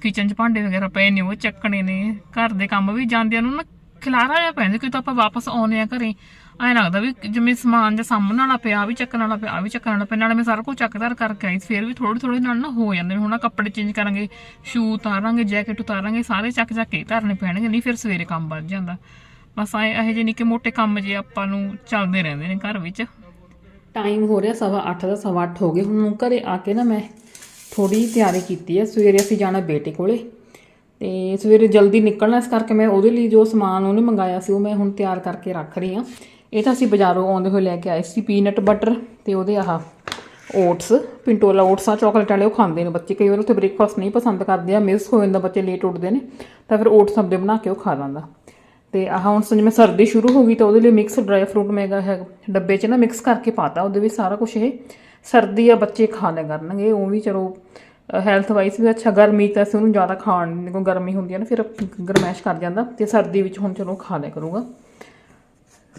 ਕਿਚਨ ਚ ਭਾਂਡੇ ਵਗੈਰਾ ਪਏ ਨੇ, ਉਹ ਚੱਕਣੇ ਨੇ। ਘਰ ਦੇ ਕੰਮ ਵੀ ਜਾਂਦਿਆਂ ਨੂੰ ਨਾ ਖਿਲਾਰਾ ਜਿਹਾ ਪੈਂਦਾ ਕਿ ਆਪਾਂ ਵਾਪਸ ਆਉਨੇ ਆ ਘਰੇ। ਐਂ ਲੱਗਦਾ ਵੀ ਜਿਵੇਂ ਸਮਾਨ ਜਾਂ ਸਾਹਮਣੇ ਵਾਲਾ ਪਿਆ ਵੀ ਚੱਕਣ ਵਾਲਾ ਪਿਆ ਵੀ ਚੱਕਣ ਵਾਲਾ ਪਿਆ, ਨਾਲੇ ਮੈਂ ਸਾਰਾ ਕੁਝ ਚੱਕਦਾਰ ਕਰਕੇ ਆਈ ਫਿਰ ਵੀ ਥੋੜੇ ਥੋੜੇ ਨਾਲ ਨਾ ਹੋ ਜਾਂਦੇ ਹੁਣ ਆਹ ਕੱਪੜੇ ਚੇਂਜ ਕਰਾਂਗੇ ਸ਼ੂ ਉਤਾਰਾਂਗੇ ਜੈਕਟ ਉਤਾਰਾਂਗੇ, ਸਾਰੇ ਚੱਕ ਚੱਕ ਕੇ ਧਰਨੇ ਪੈਣਗੇ, ਨਹੀਂ ਫਿਰ ਸਵੇਰੇ ਕੰਮ ਵੱਧ ਜਾਂਦਾ। ਬਸ ਐ, ਇਹ ਜਿਹੇ ਨਿੱਕੇ ਮੋਟੇ ਕੰਮ ਜੇ ਆਪਾਂ ਨੂੰ ਚੱਲਦੇ ਰਹਿੰਦੇ ਨੇ ਘਰ ਵਿੱਚ। ਟਾਈਮ ਹੋ ਰਿਹਾ, ਸਵਾ 8 ਦਾ ਸਵਾ 8 ਹੋ ਗਏ, ਹੁਣ ਘਰੇ ਆ ਕੇ ਨਾ ਮੈਂ ਥੋੜੀ ਤਿਆਰੀ ਕੀਤੀ ਹੈ। ਸਵੇਰੇ ਅਸੀਂ ਜਾਣਾ ਬੇਟੇ ਕੋਲੇ ਤੇ ਸਵੇਰੇ ਜਲਦੀ ਨਿਕਲਣਾ, ਇਸ ਕਰਕੇ ਮੈਂ ਉਹਦੇ ਲਈ ਜੋ ਸਮਾਨ ਉਹਨੇ ਮੰਗਾਇਆ ਸੀ, ਉਹ ਮੈਂ ਹੁਣ ਤਿਆਰ ਕਰਕੇ ਰੱਖ ਰਹੀ ਹਾਂ। ਇਹ ਤਾਂ ਅਸੀਂ ਬਾਜ਼ਾਰੋਂ ਆਉਂਦੇ ਹੋਏ ਲੈ ਕੇ ਆਏ ਸੀ ਪੀਨਟ ਬਟਰ ਤੇ ਉਹਦੇ ਆਹ ਓਟਸ ਪਿੰਟੋਲਾ ਓਟਸ ਆ ਚਾਕਲੇਟ ਵਾਲੇ, ਉਹ ਖਾਂਦੇ ਨੇ ਬੱਚੇ। ਕਈ ਵਾਰ ਉੱਥੇ ਬ੍ਰੇਕਫਾਸਟ ਨਹੀਂ ਪਸੰਦ ਕਰਦੇ ਆ ਮਿਸ ਹੋ ਜਾਂਦਾ, ਬੱਚੇ ਲੇਟ ਉੱਠਦੇ ਨੇ, ਤਾਂ ਫਿਰ ਓਟਸ ਆਪਦੇ ਬਣਾ ਕੇ ਉਹ ਖਾ ਲੈਂਦਾ। ਤੇ ਆਹ ਹੁਣ ਜਿਵੇਂ ਸਰਦੀ ਸ਼ੁਰੂ ਹੋ ਗਈ ਤਾਂ ਉਹਦੇ ਲਈ ਮਿਕਸ ਡਰਾਈ ਫਰੂਟ ਮੈਗਾ ਹੈ ਡੱਬੇ 'ਚ ਨਾ ਮਿਕਸ ਕਰਕੇ ਪਾਤਾ, ਉਹਦੇ ਵਿੱਚ ਸਾਰਾ ਕੁਝ ਇਹ ਸਰਦੀ ਆ, ਬੱਚੇ ਖਾ ਲਿਆ ਕਰਨਗੇ ਉਹ ਵੀ ਚਲੋ ਹੈਲਥ ਵਾਈਜ਼ ਵੀ ਅੱਛਾ, ਗਰਮੀ ਤਾਂ ਅਸੀਂ ਉਹਨੂੰ ਜ਼ਿਆਦਾ ਖਾਣ ਨਹੀਂ ਕੋਈ ਗਰਮੀ ਹੁੰਦੀ ਹੈ ਨਾ, ਫਿਰ ਗਰਮੈਸ਼ ਕਰ ਜਾਂਦਾ ਤੇ ਸਰਦੀ ਵਿੱਚ ਹੁਣ ਚਲੋ ਖਾ ਲਿਆ ਕਰੂਗਾ।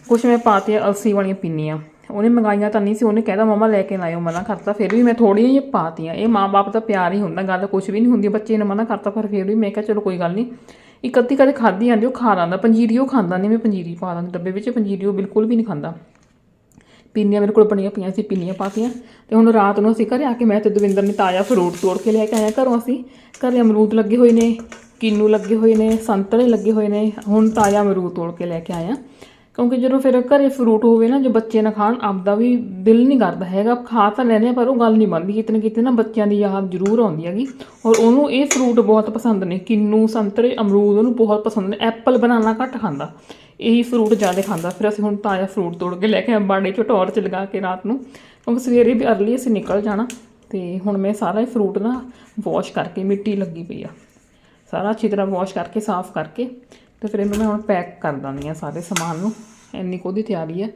ਕੁਛ ਮੈਂ ਪਾਤੀਆਂ ਅਲਸੀ ਵਾਲੀਆਂ ਪਿੰਨੀਆਂ, ਉਹਨੇ ਮੰਗਾਈਆਂ ਤਾਂ ਨਹੀਂ ਸੀ, ਉਹਨੇ ਕਹਿਦਾ ਮਮਾ ਲੈ ਕੇ ਲਾਇਓ, ਮਨਾ ਕਰਤਾ, ਫਿਰ ਵੀ ਮੈਂ ਥੋੜੀਆਂ ਜਿਹੀਆਂ ਪਾਤੀਆਂ, ਇਹ ਮਾਂ-ਬਾਪ ਦਾ ਪਿਆਰ ਹੀ ਹੁੰਦਾ, ਗੱਲ ਕੁਛ ਵੀ ਨਹੀਂ ਹੁੰਦੀ, ਬੱਚੇ ਨੇ ਮਨਾ ਕਰਤਾ, ਪਰ ਫਿਰ ਵੀ ਮੈਂ ਕਿਹਾ, ਚਲੋ ਕੋਈ ਗੱਲ ਨਹੀਂ ਇੱਕ ਅੱਧੀ ਕਦੇ ਖਾਧੀ ਜਾਂਦੀ, ਉਹ ਖਾ ਲੈਂਦਾ, ਪੰਜੀਰੀ ਉਹ ਖਾਂਦਾ ਨਹੀਂ ਮੈਂ ਪੰਜੀਰੀ ਪਾ ਦਾਂਗੀ ਡੱਬੇ ਵਿੱਚ ਪੰਜੀਰੀ ਉਹ ਬਿਲਕੁਲ ਵੀ ਨਹੀਂ ਖਾਂਦਾ। ਪਿੰਨੀਆਂ ਮੇਰੇ ਕੋਲ ਬਣੀਆਂ ਪਈਆਂ ਸੀ, ਪਿੰਨੀਆਂ ਪਾਤੀਆਂ ਤੇ ਹੁਣ ਰਾਤ ਨੂੰ ਅਸੀਂ ਘਰੇ ਆ ਕੇ ਮੈਂ ਤੇ ਦਵਿੰਦਰ ਨੇ ਤਾਜ਼ਾ ਫਰੂਟ ਤੋੜ ਕੇ ਲੈ ਕੇ ਆਇਆ ਘਰੋਂ ਅਸੀਂ। ਘਰੇ ਅਮਰੂਦ ਲੱਗੇ ਹੋਏ ਨੇ, ਕਿੰਨੂ ਲੱਗੇ ਹੋਏ ਨੇ, ਸੰਤਰੇ ਲੱਗੇ ਹੋਏ ਨੇ, ਹੁਣ ਤਾਜ਼ਾ ਅਮਰੂਦ ਤੋੜ ਕੇ ਲੈ ਕੇ ਆਇਆ ਕਿਉਂਕਿ ਜਦੋਂ ਫਿਰ ਘਰੇ ਫਰੂਟ ਹੋਵੇ ਨਾ, ਜੋ ਬੱਚੇ ਨਾ ਖਾਣ, ਆਪਦਾ ਵੀ ਦਿਲ ਨਹੀਂ ਕਰਦਾ ਹੈਗਾ। ਖਾ ਤਾਂ ਲੈਂਦੇ ਆ, ਪਰ ਉਹ ਗੱਲ ਨਹੀਂ ਬਣਦੀ। ਕਿਤੇ ਨਾ ਕਿਤੇ ਨਾ ਬੱਚਿਆਂ ਦੀ ਯਾਦ ਜ਼ਰੂਰ ਆਉਂਦੀ ਹੈਗੀ। ਔਰ ਉਹਨੂੰ ਇਹ ਫਰੂਟ ਬਹੁਤ ਪਸੰਦ ਨੇ। ਕਿੰਨੂ, ਸੰਤਰੇ, ਅਮਰੂਦ ਉਹਨੂੰ ਬਹੁਤ ਪਸੰਦ ਨੇ। ਐਪਲ ਬਣਾਉਣਾ ਘੱਟ ਖਾਂਦਾ। ਇਹੀ ਫਰੂਟ ਜ਼ਿਆਦਾ ਖਾਂਦਾ। ਫਿਰ ਅਸੀਂ ਹੁਣ ਤਾਜ਼ਾ ਫਰੂਟ ਤੋੜ ਕੇ ਲੈ ਕੇ ਆਏ ਬਾੜੇ ਚ ਟੌਰਚ ਲਗਾ ਕੇ ਰਾਤ ਨੂੰ। ਕਿਉਂਕਿ ਸਵੇਰੇ ਵੀ ਅਰਲੀ ਅਸੀਂ ਨਿਕਲ ਜਾਣਾ ਤੇ ਹੁਣ ਮੈਂ ਸਾਰਾ ਹੀ ਫਰੂਟ ਨਾ ਵਾਸ਼ ਕਰਕੇ ਮਿੱਟੀ ਲੱਗੀ ਪਈ ਆ। ਸਾਰਾ ਅੱਛੀ ਤਰ੍ਹਾਂ ਵਾਸ਼ ਕਰਕੇ, ਸਾਫ਼ ਕਰਕੇ ਤੇ ਫਿਰ ਇਹਨੂੰ ਮੈਂ ਹੁਣ ਪੈਕ ਕਰ ਦਿੰਦੀ ਆ ਸਾਰੇ ਸਮਾਨ ਨੂੰ। ਇੰਨੀ ਕੁ ਉਹਦੀ ਤਿਆਰੀ ਹੈ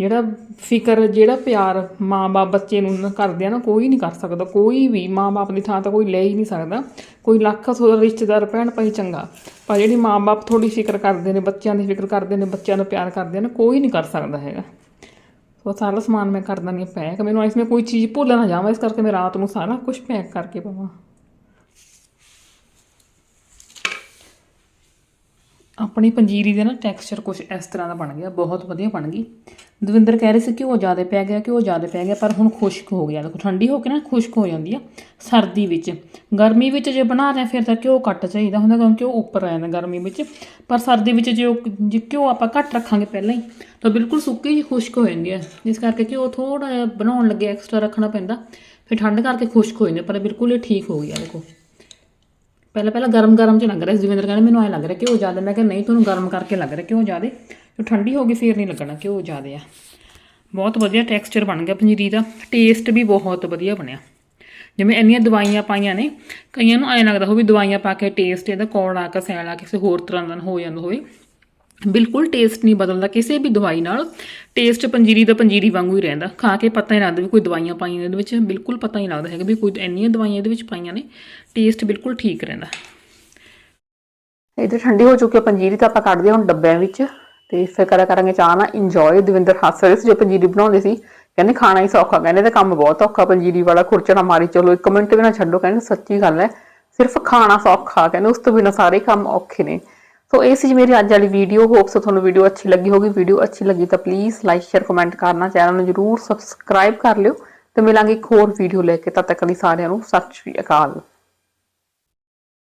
ਜਿਹੜਾ ਫਿਕਰ, ਜਿਹੜਾ ਪਿਆਰ ਮਾਂ-ਬਾਪ ਬੱਚੇ ਨੂੰ ਨਾ ਕਰਦੇ ਆ ਨਾ, ਕੋਈ ਨਹੀਂ ਕਰ ਸਕਦਾ। ਕੋਈ ਵੀ ਮਾਂ-ਬਾਪ ਦੀ ਥਾਂ ਤਾਂ ਕੋਈ ਲੈ ਹੀ ਨਹੀਂ ਸਕਦਾ। ਕੋਈ ਲੱਖ ਸੌ ਰਿਸ਼ਤੇਦਾਰ, ਭੈਣ ਭਾਈ ਚੰਗਾ, ਪਰ ਜਿਹੜੀ ਮਾਂ-ਬਾਪ ਥੋੜੀ ਫਿਕਰ ਕਰਦੇ ਨੇ, ਬੱਚਿਆਂ ਦੀ ਫਿਕਰ ਕਰਦੇ ਨੇ, ਬੱਚਿਆਂ ਨੂੰ ਪਿਆਰ ਕਰਦੇ ਨੇ, ਕੋਈ ਨਹੀਂ ਕਰ ਸਕਦਾ ਹੈਗਾ। ਸੋ ਸਾਰਾ ਸਮਾਨ ਮੈਂ ਕਰ ਦਿੰਦੀ ਹਾਂ ਪੈਕ। ਮੈਨੂੰ ਇਸ ਵਿੱਚ ਕੋਈ ਚੀਜ਼ ਭੁੱਲ ਨਾ ਜਾਵਾਂ, ਇਸ ਕਰਕੇ ਮੈਂ ਰਾਤ ਨੂੰ ਸਾਰਾ ਕੁਝ ਪੈਕ ਕਰਕੇ ਪਾਵਾਂ। ਆਪਣੀ ਪੰਜੀਰੀ ਦੇ ਨਾ ਟੈਕਸਚਰ ਕੁਝ ਇਸ ਤਰ੍ਹਾਂ ਦਾ ਬਣ ਗਿਆ, ਬਹੁਤ ਵਧੀਆ ਬਣ ਗਈ। ਦਵਿੰਦਰ ਕਹਿ ਰਹੇ ਸੀ ਕਿ ਉਹ ਜ਼ਿਆਦਾ ਪੈ ਗਿਆ, ਕਿ ਉਹ ਜ਼ਿਆਦਾ ਪੈ ਗਿਆ, ਪਰ ਹੁਣ ਖੁਸ਼ਕ ਹੋ ਗਿਆ। ਦੇਖੋ, ਠੰਡੀ ਹੋ ਕੇ ਨਾ ਖੁਸ਼ਕ ਹੋ ਜਾਂਦੀ ਆ, ਸਰਦੀ ਵਿੱਚ। ਗਰਮੀ ਵਿੱਚ ਜੇ ਬਣਾ ਰਹੇ ਫਿਰ ਤਾਂ ਘਿਓ ਘੱਟ ਚਾਹੀਦਾ ਹੁੰਦਾ, ਕਿਉਂਕਿ ਉਹ ਉੱਪਰ ਆ ਜਾਂਦਾ ਗਰਮੀ ਵਿੱਚ। ਪਰ ਸਰਦੀ ਵਿੱਚ ਜੇ ਉਹ ਜੇ ਘਿਓ ਆਪਾਂ ਘੱਟ ਰੱਖਾਂਗੇ ਪਹਿਲਾਂ ਹੀ, ਤਾਂ ਬਿਲਕੁਲ ਸੁੱਕੀ ਜਿਹੀ ਖੁਸ਼ਕ ਹੋ ਜਾਂਦੀ ਹੈ ਜਿਸ ਕਰਕੇ ਘਿਓ ਥੋੜਾ ਜਿਹਾ ਬਣਾਉਣ ਲੱਗੇ ਐਕਸਟਰਾ ਰੱਖਣਾ ਪੈਂਦਾ, ਫਿਰ ਠੰਡ ਕਰਕੇ ਖੁਸ਼ਕ ਹੋ ਜਾਂਦੇ ਪਰ ਬਿਲਕੁਲ ਇਹ ਠੀਕ ਹੋ ਗਿਆ, ਦੇਖੋ। ਪਹਿਲਾਂ ਪਹਿਲਾਂ ਗਰਮ ਗਰਮ ਚ ਲੱਗ ਰਿਹਾ ਸੀ। ਦਵਿੰਦਰ ਕਹਿੰਦੇ, ਮੈਨੂੰ ਐ ਲੱਗ ਰਿਹਾ ਕਿ ਉਹ ਜ਼ਿਆਦਾ। ਮੈਂ ਕਿਹਾ, ਨਹੀਂ, ਤੁਹਾਨੂੰ ਗਰਮ ਕਰਕੇ ਲੱਗ ਰਿਹਾ ਕਿ ਉਹ ਜ਼ਿਆਦਾ। ਜੋ ਠੰਡੀ ਹੋ ਗਈ, ਫੇਰ ਨਹੀਂ ਲੱਗਣਾ ਕਿ ਉਹ ਜ਼ਿਆਦਾ ਆ। ਬਹੁਤ ਵਧੀਆ ਟੈਕਸਚਰ ਬਣ ਗਿਆ ਪਨੀਰੀ ਦਾ। ਟੇਸਟ ਵੀ ਬਹੁਤ ਵਧੀਆ ਬਣਿਆ। ਜਿਵੇਂ ਇੰਨੀਆਂ ਦਵਾਈਆਂ ਪਾਈਆਂ ਨੇ, ਕਈਆਂ ਨੂੰ ਐਂ ਲੱਗਦਾ ਹੋਵੇ ਦਵਾਈਆਂ ਪਾ ਕੇ ਟੇਸਟ ਇਹਦਾ ਕੌੜਾ ਕਸੈਲਾ ਕਿਸੇ ਹੋਰ ਤਰ੍ਹਾਂ ਦਾ ਹੋ ਜਾਂਦਾ ਹੋਵੇ। ਬਿਲਕੁਲ ਟੇਸਟ ਨਹੀਂ ਬਦਲਦਾ, ਕਿਸੇ ਵੀ ਦਵਾਈ ਨਾਲ ਟੇਸਟ ਪੰਜੀਰੀ ਦਾ ਪੰਜੀਰੀ ਵਾਂਗੂ ਹੀ ਰਹਿੰਦਾ। ਖਾ ਕੇ ਪਤਾ ਹੀ ਲੱਗਦਾ ਵੀ ਕੋਈ ਦਵਾਈਆਂ ਪਾਈਆਂ ਇਹਦੇ ਵਿੱਚ, ਬਿਲਕੁਲ ਪਤਾ ਹੀ ਲੱਗਦਾ ਹੈਗਾ ਵੀ ਕੋਈ ਇੰਨੀਆਂ ਦਵਾਈਆਂ ਇਹਦੇ ਵਿੱਚ ਪਾਈਆਂ ਨੇ ਟੇਸਟ ਬਿਲਕੁਲ ਠੀਕ ਰਹਿੰਦਾ। ਇਧਰ ਠੰਡੀ ਹੋ ਚੁੱਕੀ ਹੈ ਪੰਜੀਰੀ ਤਾਂ ਆਪਾਂ ਕੱਢਦੇ ਹਾਂ ਹੁਣ ਡੱਬਿਆਂ ਵਿੱਚ ਤੇ ਫਿਰ ਕਰਾ ਕਰਾਂਗੇ ਚਾਹ ਨਾਲ ਇੰਜੋਏ ਦਵਿੰਦਰ ਹੱਸ ਰਹੇ ਸੀ ਜੋ ਪੰਜੀਰੀ ਬਣਾਉਂਦੇ ਸੀ। ਕਹਿੰਦੇ ਖਾਣਾ ਹੀ ਸੌਖਾ, ਕਹਿੰਦੇ ਤੇ ਕੰਮ ਬਹੁਤ ਔਖਾ, ਪੰਜੀਰੀ ਵਾਲਾ ਖੁਰਚਣਾ ਮਾਰੀ, ਚਲੋ ਇੱਕ ਮਿੰਟ ਵੀ ਨਾ ਛੱਡੋ, ਕਹਿੰਦੇ ਸੱਚੀ ਗੱਲ ਹੈ, ਸਿਰਫ ਖਾਣਾ ਸੌਖਾ, ਕਹਿੰਦੇ ਉਸ ਤੋਂ ਬਿਨਾਂ ਸਾਰੇ ਕੰਮ ਔਖੇ ਨੇ। ਸੋ ਇਹ ਸੀ ਮੇਰੀ ਅੱਜ ਵਾਲੀ ਵੀਡੀਓ ਹੋਪਸ ਤੁਹਾਨੂੰ ਵੀਡੀਓ ਅੱਛੀ ਲੱਗੀ ਹੋਗੀ। ਵੀਡੀਓ ਅੱਛੀ ਲੱਗੀ ਤਾਂ ਪਲੀਜ਼ ਲਾਈਕ ਸ਼ੇਅਰ ਕਮੈਂਟ ਕਰਨਾ। ਚੈਨਲ ਨੂੰ ਜਰੂਰ ਸਬਸਕ੍ਰਾਈਬ ਕਰ ਲਿਓ ਤੇ ਮਿਲਾਂਗੇ ਇੱਕ ਹੋਰ ਵੀਡੀਓ ਲੈ ਕੇ। ਤਦ ਤੱਕ ਲਈ ਸਾਰਿਆਂ ਨੂੰ ਸਤਿ ਸ਼੍ਰੀ ਅਕਾਲ।